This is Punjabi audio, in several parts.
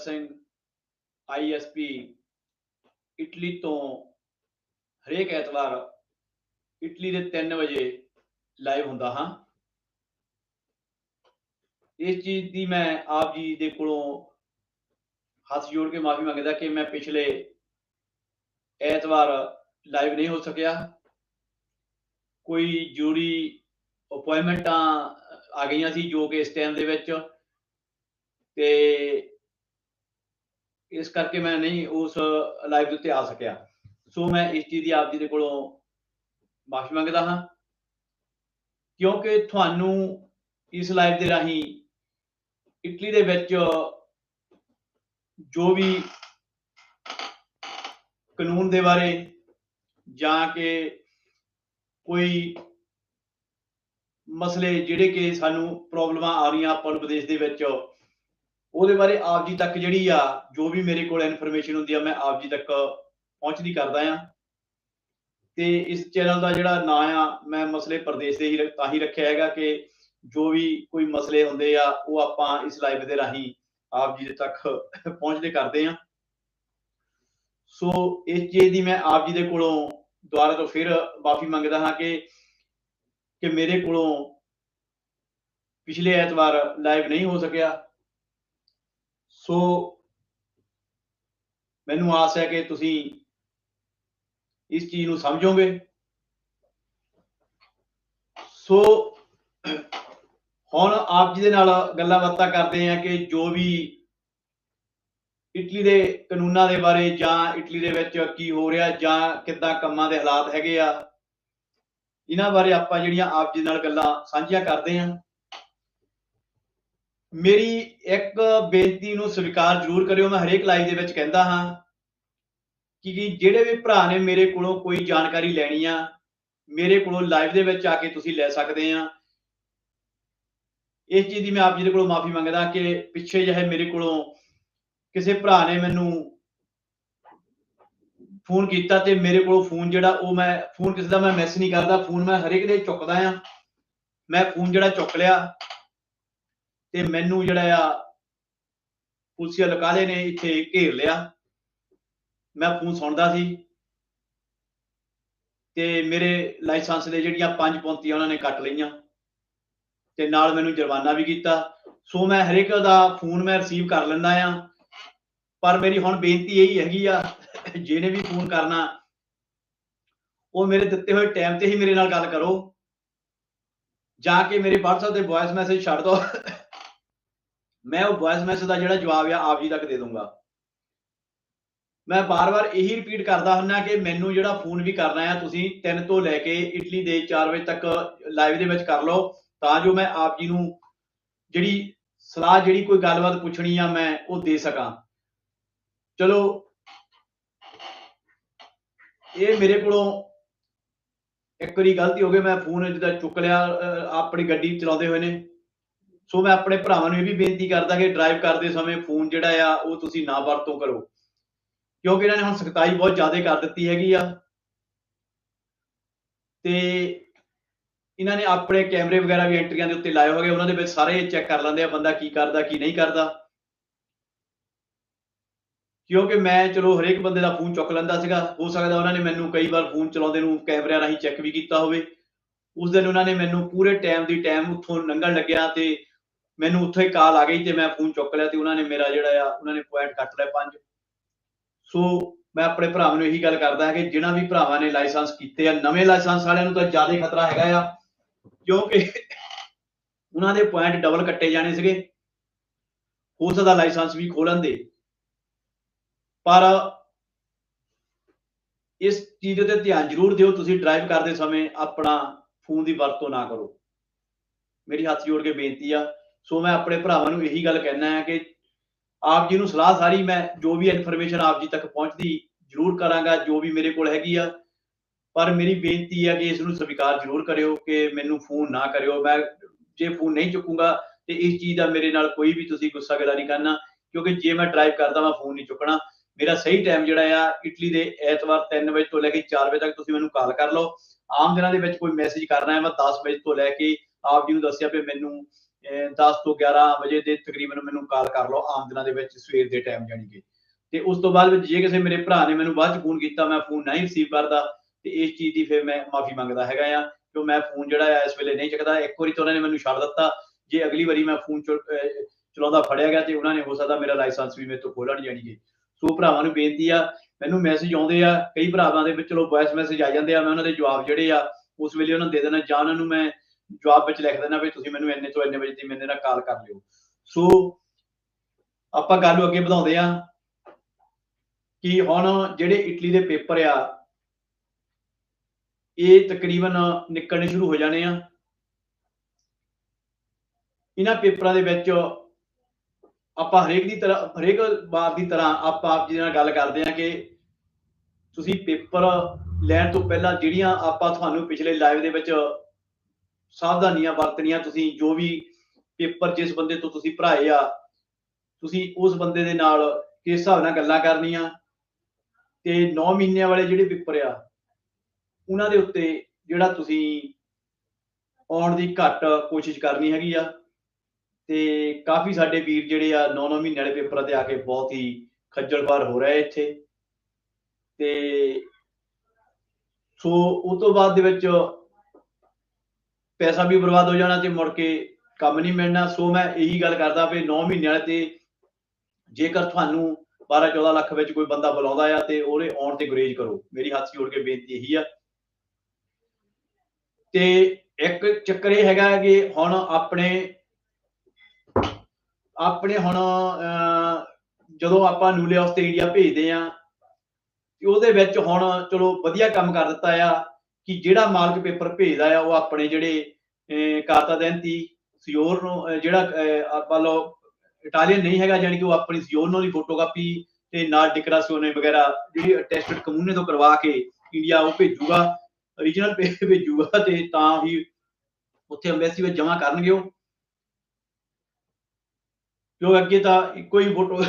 ਸਿੰਘ ਆਈਐਸਪੀ ਇਟਲੀ ਤੋਂ ਹਰੇਕ ਐਤਵਾਰ ਇਟਲੀ ਦੇ 3 ਵਜੇ ਲਾਈਵ ਹੁੰਦਾ ਹਾਂ। ਇਸ ਚੀਜ਼ ਦੀ ਮੈਂ ਆਪ ਜੀ ਦੇ ਕੋਲੋਂ ਹੱਥ ਜੋੜ ਕੇ ਮਾਫੀ ਮੰਗਦਾ ਕਿ ਮੈਂ ਪਿਛਲੇ ਐਤਵਾਰ ਲਾਈਵ ਨਹੀਂ ਹੋ ਸਕਿਆ। ਕੋਈ ਜ਼ਰੂਰੀ ਅਪਾਇੰਟਮੈਂਟਾਂ ਆ ਗਈਆਂ ਸੀ ਜੋ ਕਿ ਇਸ ਟਾਈਮ ਦੇ ਵਿੱਚ ਤੇ ਇਸ ਕਰਕੇ ਮੈਂ ਨਹੀਂ ਉਸ ਲਾਈਵ ਦੇ ਉੱਤੇ ਆ ਸਕਿਆ। ਸੋ ਮੈਂ ਇਸ ਚੀਜ਼ ਦੀ ਆਪ ਜੀ ਦੇ ਕੋਲੋਂ ਮਾਫੀ ਮੰਗਦਾ ਹਾਂ। ਕਿਉਂਕਿ ਤੁਹਾਨੂੰ ਇਸ ਲਾਈਵ ਦੇ ਰਾਹੀਂ ਇਟਲੀ ਦੇ ਵਿੱਚ ਜੋ ਵੀ ਕਾਨੂੰਨ ਦੇ ਬਾਰੇ ਜਾਂ ਕਿ ਕੋਈ ਮਸਲੇ ਜਿਹੜੇ ਕਿ ਸਾਨੂੰ ਪ੍ਰੋਬਲਮਾਂ ਆ ਰਹੀਆਂ ਆਪਾਂ ਨੂੰ ਵਿਦੇਸ਼ ਦੇ ਵਿੱਚ ਉਹਦੇ ਬਾਰੇ ਆਪ ਜੀ ਤੱਕ ਜਿਹੜੀ ਆ, ਜੋ ਵੀ ਮੇਰੇ ਕੋਲ ਇਨਫੋਰਮੇਸ਼ਨ ਹੁੰਦੀ ਆ, ਮੈਂ ਆਪ ਜੀ ਤੱਕ ਪਹੁੰਚਦੀ ਕਰਦਾ ਆ। ਤੇ ਇਸ ਚੈਨਲ ਦਾ ਜਿਹੜਾ ਨਾਂ ਆ, ਮੈਂ ਮਸਲੇ ਪ੍ਰਦੇਸ਼ ਦੇ ਹੀ ਤਾਂ ਹੀ ਰੱਖਿਆ ਹੈਗਾ ਕਿ ਜੋ ਵੀ ਕੋਈ ਮਸਲੇ ਹੁੰਦੇ ਆ, ਉਹ ਆਪਾਂ ਇਸ ਲਾਈਵ ਦੇ ਰਾਹੀਂ ਆਪ ਜੀ ਦੇ ਤੱਕ ਪਹੁੰਚਦੇ ਕਰਦੇ ਆ। ਸੋ ਇਸ ਚੀਜ਼ ਦੀ ਮੈਂ ਆਪ ਜੀ ਦੇ ਕੋਲੋਂ ਦੁਬਾਰਾ ਤੋਂ ਫਿਰ ਮਾਫੀ ਮੰਗਦਾ ਹਾਂ ਕਿ ਕਿ ਮੇਰੇ ਕੋਲੋਂ ਪਿਛਲੇ ਐਤਵਾਰ ਲਾਈਵ ਨਹੀਂ ਹੋ ਸਕਿਆ। ਸੋ ਮੈਨੂੰ ਆਸ ਹੈ ਕਿ ਤੁਸੀਂ ਇਸ ਚੀਜ਼ ਨੂੰ ਸਮਝੋਗੇ। ਸੋ ਹੁਣ ਆਪ ਜੀ ਦੇ ਨਾਲ ਗੱਲਾਂ ਬਾਤਾਂ ਕਰਦੇ ਹਾਂ ਕਿ ਜੋ ਵੀ ਇਟਲੀ ਦੇ ਕਾਨੂੰਨਾਂ ਦੇ ਬਾਰੇ ਜਾਂ ਇਟਲੀ ਦੇ ਵਿੱਚ ਕੀ ਹੋ ਰਿਹਾ ਜਾਂ ਕਿੱਦਾਂ ਕੰਮਾਂ ਦੇ ਹਾਲਾਤ ਹੈਗੇ ਆ, ਇਹਨਾਂ ਬਾਰੇ ਆਪਾਂ ਜਿਹੜੀਆਂ ਆਪ ਜੀ ਨਾਲ ਗੱਲਾਂ ਸਾਂਝੀਆਂ ਕਰਦੇ ਹਾਂ। ਮੇਰੀ ਇੱਕ ਬੇਨਤੀ ਨੂੰ ਸਵੀਕਾਰ ਜ਼ਰੂਰ ਕਰਿਓ, ਮੈਂ ਹਰੇਕ ਲਾਈਵ ਦੇ ਵਿੱਚ ਕਹਿੰਦਾ ਹਾਂ ਕਿ ਜਿਹੜੇ ਵੀ ਭਰਾ ਨੇ ਮੇਰੇ ਕੋਲੋਂ ਕੋਈ ਜਾਣਕਾਰੀ ਲੈਣੀ ਆ, ਮੇਰੇ ਕੋਲੋਂ ਲਾਈਵ ਦੇ ਵਿੱਚ ਆ ਕੇ ਤੁਸੀਂ ਲੈ ਸਕਦੇ ਆ। ਇਸ ਚੀਜ਼ ਦੀ ਮੈਂ ਆਪ ਜੀ ਦੇ ਕੋਲੋਂ ਮਾਫੀ ਮੰਗਦਾ ਕਿ ਪਿੱਛੇ ਜਿਹੇ ਮੇਰੇ ਕੋਲੋਂ ਕਿਸੇ ਭਰਾ ਨੇ ਮੈਨੂੰ ਫੋਨ ਕੀਤਾ ਤੇ ਮੇਰੇ ਕੋਲੋਂ ਫੋਨ ਜਿਹੜਾ ਉਹ ਮੈਂ, ਫੋਨ ਕਿਸੇ ਦਾ ਮੈਂ ਮੈਸੇਜ ਨਹੀਂ ਕਰਦਾ, ਫੋਨ ਮੈਂ ਹਰੇਕ ਦੇ ਚੁੱਕਦਾ ਆ। ਮੈਂ ਫੋਨ ਜਿਹੜਾ ਚੁੱਕ ਲਿਆ ਤੇ ਮੈਨੂੰ ਜਿਹੜਾ ਆ ਪੁਲਿਸੀਆ ਲਕਾਲੇ ਨੇ, ਇੱਥੇ ਘੇਰ ਲਿਆ। ਮੈਂ ਫੋਨ ਸੁਣਦਾ ਸੀ। ਤੇ ਮੇਰੇ ਲਾਇਸੈਂਸ ਦੇ ਜਿਹੜੀਆਂ ਪੰਜ ਪੌਂਤੀਆਂ ਉਹਨਾਂ ਨੇ ਕੱਟ ਲਈਆਂ। ਤੇ ਨਾਲ ਮੈਨੂੰ ਜੁਰਮਾਨਾ ਵੀ ਕੀਤਾ। ਸੋ ਮੈਂ ਹਰੇਕ ਦਾ ਫੋਨ ਮੈਂ ਰਿਸੀਵ ਕਰ ਲੈਂਦਾ ਆ। ਪਰ ਮੇਰੀ ਹੁਣ ਬੇਨਤੀ ਇਹੀ ਹੈਗੀ ਆ, ਜਿਹਨੇ ਵੀ ਫੋਨ ਕਰਨਾ, ਉਹ ਮੇਰੇ ਦਿੱਤੇ ਹੋਏ ਟਾਈਮ ਤੇ ਹੀ ਮੇਰੇ ਨਾਲ ਗੱਲ ਕਰੋ। ਜਾ ਕੇ ਮੇਰੇ WhatsApp ਤੇ ਵੌਇਸ ਮੈਸੇਜ ਛੱਡ ਦਿਓ ਮੈਂ ਉਹ ਵੌਇਸ ਮੈਸੇਜ ਦਾ ਜਿਹੜਾ ਜਵਾਬ ਆ, ਆਪ ਜੀ ਤੱਕ ਦੇ ਦੂੰਗਾ ਮੈਂ ਬਾਰ-ਬਾਰ ਇਹੀ ਰਿਪੀਟ ਕਰਦਾ ਹੁੰਨਾ ਕਿ ਮੈਨੂੰ ਜਿਹੜਾ ਫੋਨ ਵੀ ਕਰਨਾ ਆ, ਤੁਸੀਂ 3 ਤੋਂ ਲੈ ਕੇ ਇਟਲੀ ਦੇ 4 ਵਜੇ ਤੱਕ ਲਾਈਵ ਦੇ ਵਿੱਚ ਕਰ ਲਓ, ਤਾਂ ਜੋ ਮੈਂ ਆਪ ਜੀ ਨੂੰ ਜਿਹੜੀ ਸਲਾਹ, ਜਿਹੜੀ ਕੋਈ ਗੱਲਬਾਤ ਪੁੱਛਣੀ ਆ, ਮੈਂ ਉਹ ਦੇ ਸਕਾਂ। ਚਲੋ, ਇਹ ਮੇਰੇ ਕੋਲੋਂ ਇੱਕ ਵਾਰੀ ਗਲਤੀ ਹੋ ਗਈ, ਮੈਂ ਫੋਨ ਜਿਹਦਾ ਚੁੱਕ ਲਿਆ ਆਪਣੀ ਗੱਡੀ ਚਲਾਉਂਦੇ ਹੋਏ ਨੇ। ਸੋ ਮੈਂ ਆਪਣੇ ਭਰਾਵਾਂ ਨੂੰ ਇਹ ਵੀ ਬੇਨਤੀ ਕਰਦਾ ਕਿ ਡਰਾਈਵ ਕਰਦੇ ਸਮੇਂ ਫੋਨ ਜਿਹੜਾ ਆ, ਉਹ ਤੁਸੀਂ ਨਾ ਵਰਤੋਂ ਕਰੋ। ਕਿਉਂਕਿ ਇਹਨਾਂ ਨੇ ਹੁਣ ਸਖਤਾਈ ਬਹੁਤ ਜ਼ਿਆਦਾ ਕਰ ਦਿੱਤੀ ਹੈਗੀ ਆ। ਤੇ ਇਹਨਾਂ ਨੇ ਆਪਣੇ ਕੈਮਰੇ ਵਗੈਰਾ ਵੀ ਐਂਟਰੀਆਂ ਦੇ ਉੱਤੇ ਲਾਏ ਹੋਗੇ, ਉਹਨਾਂ ਦੇ ਵਿੱਚ ਸਾਰੇ ਚੈੱਕ ਕਰ ਲੈਂਦੇ ਆ ਬੰਦਾ ਕੀ ਕਰਦਾ, ਕੀ ਨਹੀਂ ਕਰਦਾ। ਕਿਉਂਕਿ ਮੈਂ ਚਲੋ ਹਰੇਕ ਬੰਦੇ ਦਾ ਫੋਨ ਚੁੱਕ ਲੈਂਦਾ ਸੀਗਾ। ਹੋ ਸਕਦਾ ਉਹਨਾਂ ਨੇ ਮੈਨੂੰ ਕਈ ਵਾਰ ਫੋਨ ਚਲਾਉਂਦੇ ਨੂੰ ਕੈਮਰਿਆਂ ਰਾਹੀਂ ਚੈੱਕ ਵੀ ਕੀਤਾ ਹੋਵੇ। ਉਸ ਦਿਨ ਉਹਨਾਂ ਨੇ ਮੈਨੂੰ ਪੂਰੇ ਟਾਈਮ ਦੀ ਟਾਈਮ ਉੱਥੋਂ ਲੰਘਣ ਲੱਗਿਆ ਤੇ ਮੈਨੂੰ ਉੱਥੇ ਕਾਲ ਆ ਗਈ ਤੇ ਮੈਂ ਫੋਨ ਚੁੱਕ ਲਿਆ ਤੇ ਉਹਨਾਂ ਨੇ ਮੇਰਾ ਜਿਹੜਾ ਆ, ਉਹਨਾਂ ਨੇ ਪੁਆਇੰਟ ਕੱਟ ਲਿਆ ਪੰਜ। ਸੋ ਮੈਂ ਆਪਣੇ ਭਰਾਵਾਂ ਨੂੰ ਇਹੀ ਗੱਲ ਕਰਦਾ ਹਾਂ ਕਿ ਜਿਨ੍ਹਾਂ ਵੀ ਭਰਾਵਾਂ ਨੇ ਲਾਇਸੈਂਸ ਕੀਤੇ ਆ, ਨਵੇਂ ਲਾਇਸੈਂਸ ਵਾਲਿਆਂ ਨੂੰ ਤਾਂ ਜ਼ਿਆਦਾ ਹੀ ਖਤਰਾ ਹੈਗਾ ਆ, ਕਿਉਂਕਿ ਉਹਨਾਂ ਦੇ ਪੁਆਇੰਟ ਡਬਲ ਕੱਟੇ ਜਾਣੇ ਸੀਗੇ। ਹੋ ਸਕਦਾ ਲਾਇਸੈਂਸ ਵੀ ਖੋਲਣ ਦੇ। ਪਰ ਇਸ ਚੀਜ਼ ਤੇ ਧਿਆਨ ਜ਼ਰੂਰ ਦਿਓ, ਤੁਸੀਂ ਡਰਾਈਵ ਕਰਦੇ ਸਮੇਂ ਆਪਣਾ ਫੋਨ ਦੀ ਵਰਤੋਂ ਨਾ ਕਰੋ। ਮੇਰੀ ਹੱਥ ਜੋੜ ਕੇ ਬੇਨਤੀ ਆ ਸੋ ਮੈਂ ਆਪਣੇ ਭਰਾਵਾਂ ਨੂੰ ਇਹੀ ਗੱਲ ਕਹਿਣਾ ਹੈ ਕਿ ਆਪ ਜੀ ਨੂੰ ਸਲਾਹ ਸਾਰੀ ਮੈਂ ਜੋ ਵੀ ਇਨਫੋਰਮੇਸ਼ਨ ਆਪ ਜੀ ਤੱਕ ਪਹੁੰਚਦੀ ਜ਼ਰੂਰ ਕਰਾਂਗਾ, ਜੋ ਵੀ ਮੇਰੇ ਕੋਲ ਹੈਗੀ ਆ। ਪਰ ਮੇਰੀ ਬੇਨਤੀ ਆ ਕਿ ਇਸ ਨੂੰ ਸਵੀਕਾਰ ਜ਼ਰੂਰ ਕਰਿਓ ਕਿ ਮੈਨੂੰ ਫੋਨ ਨਾ ਕਰਿਓ। ਮੈਂ ਜੇ ਫੋਨ ਨਹੀਂ ਚੁੱਕੂੰਗਾ ਤੇ ਇਸ ਚੀਜ਼ ਦਾ ਮੇਰੇ ਨਾਲ ਕੋਈ ਵੀ ਤੁਸੀਂ ਗੁੱਸਾ ਗਿਲਾ ਨਹੀਂ ਕਰਨਾ, ਕਿਉਂਕਿ ਜੇ ਮੈਂ ਡਰਾਈਵ ਕਰਦਾ ਮੈਂ ਫੋਨ ਨਹੀਂ ਚੁੱਕਣਾ। ਮੇਰਾ ਸਹੀ ਟਾਈਮ ਜਿਹੜਾ ਆ, ਇਟਲੀ ਦੇ ਐਤਵਾਰ 3 ਵਜੇ ਤੋਂ ਲੈ ਕੇ 4 ਵਜੇ ਤੱਕ ਤੁਸੀਂ ਮੈਨੂੰ ਕਾਲ ਕਰ ਲਓ। ਆਮ ਦਿਨਾਂ ਦੇ ਵਿੱਚ ਕੋਈ ਮੈਸੇਜ ਕਰਨਾ ਹੈ ਮੈਂ 10 ਵਜੇ ਤੋਂ ਲੈ ਕੇ ਆਪ ਜੀ ਨੂੰ ਦੱਸਿਆ ਵੀ ਮੈਨੂੰ 10 ਤੋਂ 11 ਵਜੇ ਦੇ ਤਕਰੀਬਨ ਮੈਨੂੰ ਕਾਲ ਕਰ ਲਓ, ਆਮ ਦਿਨਾਂ ਦੇ ਵਿੱਚ ਸਵੇਰ ਦੇ ਟਾਈਮ ਜਾਣੀ ਕਿ। ਤੇ ਉਸ ਤੋਂ ਬਾਅਦ ਵਿੱਚ ਜੇ ਕਿਸੇ ਮੇਰੇ ਭਰਾ ਨੇ ਮੈਨੂੰ ਬਾਅਦ ਚ ਫੋਨ ਕੀਤਾ, ਮੈਂ ਫੋਨ ਨਹੀਂ ਰਿਸੀਵ ਕਰਦਾ, ਤੇ ਇਸ ਚੀਜ਼ ਦੀ ਫਿਰ ਮੈਂ ਮਾਫੀ ਮੰਗਦਾ ਹੈਗਾ ਆ, ਕਿ ਮੈਂ ਫੋਨ ਜਿਹੜਾ ਆ ਇਸ ਵੇਲੇ ਨਹੀਂ ਚੱਕਦਾ। ਇੱਕ ਵਾਰੀ ਤਾਂ ਉਹਨਾਂ ਨੇ ਮੈਨੂੰ ਛੱਡ ਦਿੱਤਾ। ਜੇ ਅਗਲੀ ਵਾਰੀ ਮੈਂ ਫੋਨ ਚਲਾਉਂਦਾ ਫੜਿਆ ਗਿਆ ਤੇ ਉਹਨਾਂ ਨੇ, ਹੋ ਸਕਦਾ ਮੇਰਾ ਲਾਇਸੈਂਸ ਵੀ ਮੇਰੇ ਤੋਂ ਖੋਲਣ ਜਾਣੀ ਕਿ। ਸੋ ਭਰਾਵਾਂ ਨੂੰ ਬੇਨਤੀ ਆ, ਮੈਨੂੰ ਮੈਸੇਜ ਆਉਂਦੇ ਆ, ਕਈ ਭਰਾਵਾਂ ਦੇ ਵਿੱਚ ਚਲੋ ਵੌਇਸ ਮੈਸੇਜ ਆ ਜਾਂਦੇ ਆ, ਮੈਂ ਉਹਨਾਂ ਦੇ ਜਵਾਬ ਜਿਹੜੇ ਆ, ਉਸ ਵੇਲੇ ਉਹਨਾਂ ਨੂੰ ਦੇ ਦੇਣਾ ਜਾਂ ਉਹਨਾਂ ਨੂੰ ਮੈਂ ਜਵਾਬ ਵਿੱਚ ਲਿਖ ਦੇਣਾ ਵੀ ਤੁਸੀਂ ਮੈਨੂੰ ਇੰਨੇ ਤੋਂ ਇੰਨੇ ਵਜੇ ਦੀ ਮੇਰੇ ਨਾਲ ਕਾਲ ਕਰ ਲਿਓ। ਸੋ ਆਪਾਂ ਗੱਲ ਨੂੰ ਅੱਗੇ ਵਧਾਉਂਦੇ ਆ ਕਿ ਹੁਣ ਜਿਹੜੇ ਇਟਲੀ ਦੇ ਪੇਪਰ ਆ, ਇਹ ਤਕਰੀਬਨ ਨਿਕਲਣੇ ਸ਼ੁਰੂ ਹੋ ਜਾਣੇ ਆ। ਇਹਨਾਂ ਪੇਪਰਾਂ ਦੇ ਵਿੱਚ ਆਪਾਂ ਹਰੇਕ ਦੀ ਤਰ੍ਹਾਂ, ਹਰੇਕ ਵਾਰ ਦੀ ਤਰ੍ਹਾਂ ਆਪਾਂ ਆਪ ਜੀ ਨਾਲ ਗੱਲ ਕਰਦੇ ਆ ਕਿ ਤੁਸੀਂ ਪੇਪਰ ਲੈਣ ਤੋਂ ਪਹਿਲਾਂ ਜਿਹੜੀਆਂ ਆਪਾਂ ਤੁਹਾਨੂੰ ਪਿਛਲੇ ਲਾਈਵ ਦੇ ਵਿੱਚ ਸਾਵਧਾਨੀਆਂ ਵਰਤਣੀਆਂ, ਤੁਸੀਂ ਜੋ ਵੀ ਪੇਪਰ ਜਿਸ ਬੰਦੇ ਤੋਂ ਤੁਸੀਂ ਭਰਾਏ ਆ, ਤੁਸੀਂ ਉਸ ਬੰਦੇ ਦੇ ਨਾਲ ਕਿਸ ਹਿਸਾਬ ਨਾਲ ਗੱਲਾਂ ਕਰਨੀਆਂ ਤੇ 9 ਮਹੀਨਿਆਂ ਵਾਲੇ ਜਿਹੜੇ ਪੇਪਰ ਆ, ਉਹਨਾਂ ਦੇ ਉੱਤੇ ਜਿਹੜਾ ਤੁਸੀਂ ਆਉਣ ਦੀ ਘੱਟ ਕੋਸ਼ਿਸ਼ ਕਰਨੀ ਹੈਗੀ ਆ ਤੇ ਕਾਫੀ ਸਾਡੇ ਵੀਰ ਜਿਹੜੇ ਆ 9-9 ਮਹੀਨੇ ਵਾਲੇ ਪੇਪਰਾਂ ਤੇ ਆ ਕੇ ਬਹੁਤ ਹੀ ਖੱਜਲ ਖਵਾਰ ਹੋ ਰਹੇ ਇੱਥੇ ਤੇ ਸੋ ਉਸ ਤੋਂ ਬਾਅਦ ਦੇ ਵਿੱਚ ਪੈਸਾ ਵੀ ਬਰਬਾਦ ਹੋ ਜਾਣਾ ਤੇ ਮੁੜ ਕੇ ਕੰਮ ਨਹੀਂ ਮਿਲਣਾ। ਸੋ ਮੈਂ ਇਹੀ ਗੱਲ ਕਰਦਾ ਵੀ 9 ਮਹੀਨੇ ਵਾਲੇ ਤੇ ਜੇਕਰ ਤੁਹਾਨੂੰ 12-14 ਲੱਖ ਵਿੱਚ ਕੋਈ ਬੰਦਾ ਬੁਲਾਉਂਦਾ ਆ ਤੇ ਉਹਦੇ ਆਉਣ ਤੇ ਗੁਰੇਜ ਕਰੋ। ਮੇਰੀ ਹੱਥ ਜੋੜ ਕੇ ਬੇਨਤੀ ਇਹੀ ਆ। ਤੇ ਇੱਕ ਚੱਕਰ ਇਹ ਹੈਗਾ ਕਿ ਹੁਣ ਆਪਣੇ ਆਪਣੇ ਹੁਣ ਜਦੋਂ ਆਪਾਂ ਨੂਲੇ ਆਸਟ੍ਰੇਲੀਆ ਭੇਜਦੇ ਆ ਉਹਦੇ ਵਿੱਚ ਹੁਣ ਚਲੋ ਵਧੀਆ ਕੰਮ ਕਰ ਦਿੱਤਾ ਆ। ਕਿ ਜਿਹੜਾ ਮਾਲਕ ਪੇਪਰ ਭੇਜਦਾ ਆ, ਉਹ ਆਪਣੇ ਜਿਹੜੇ ਕਾਤਾ ਦੈਂਤੀ ਸਿਓਰ ਨੂੰ ਜਿਹੜਾ ਆਪਾਂ ਲੋ ਇਟਾਲੀਅਨ ਨਹੀਂ ਹੈਗਾ ਜਾਨੀ ਕਿ ਉਹ ਆਪਣੀ ਸਿਓਰਨੋ ਦੀ ਫੋਟੋਕਾਪੀ ਤੇ ਨਾਲ ਡਿਕਰਾਸੀਓਨੇ ਵਗੈਰਾ, ਜਿਹੜੀ ਅਟੈਸਟਡ ਕਮੂਨੇ ਤੋਂ ਕਰਵਾ ਕੇ ਇੰਡੀਆ ਉਹ ਭੇਜੂਗਾ origignal ਭੇਜੂਗਾ ਤੇ ਤਾਂ ਹੀ ਉੱਥੇ ਐਮਬੈਸੀ ਵਿੱਚ ਜਮ੍ਹਾਂ ਕਰਨਗੇ ਉਹ। ਜੋ ਅੱਗੇ ਤਾਂ ਇੱਕੋ ਹੀ ਫੋਟੋ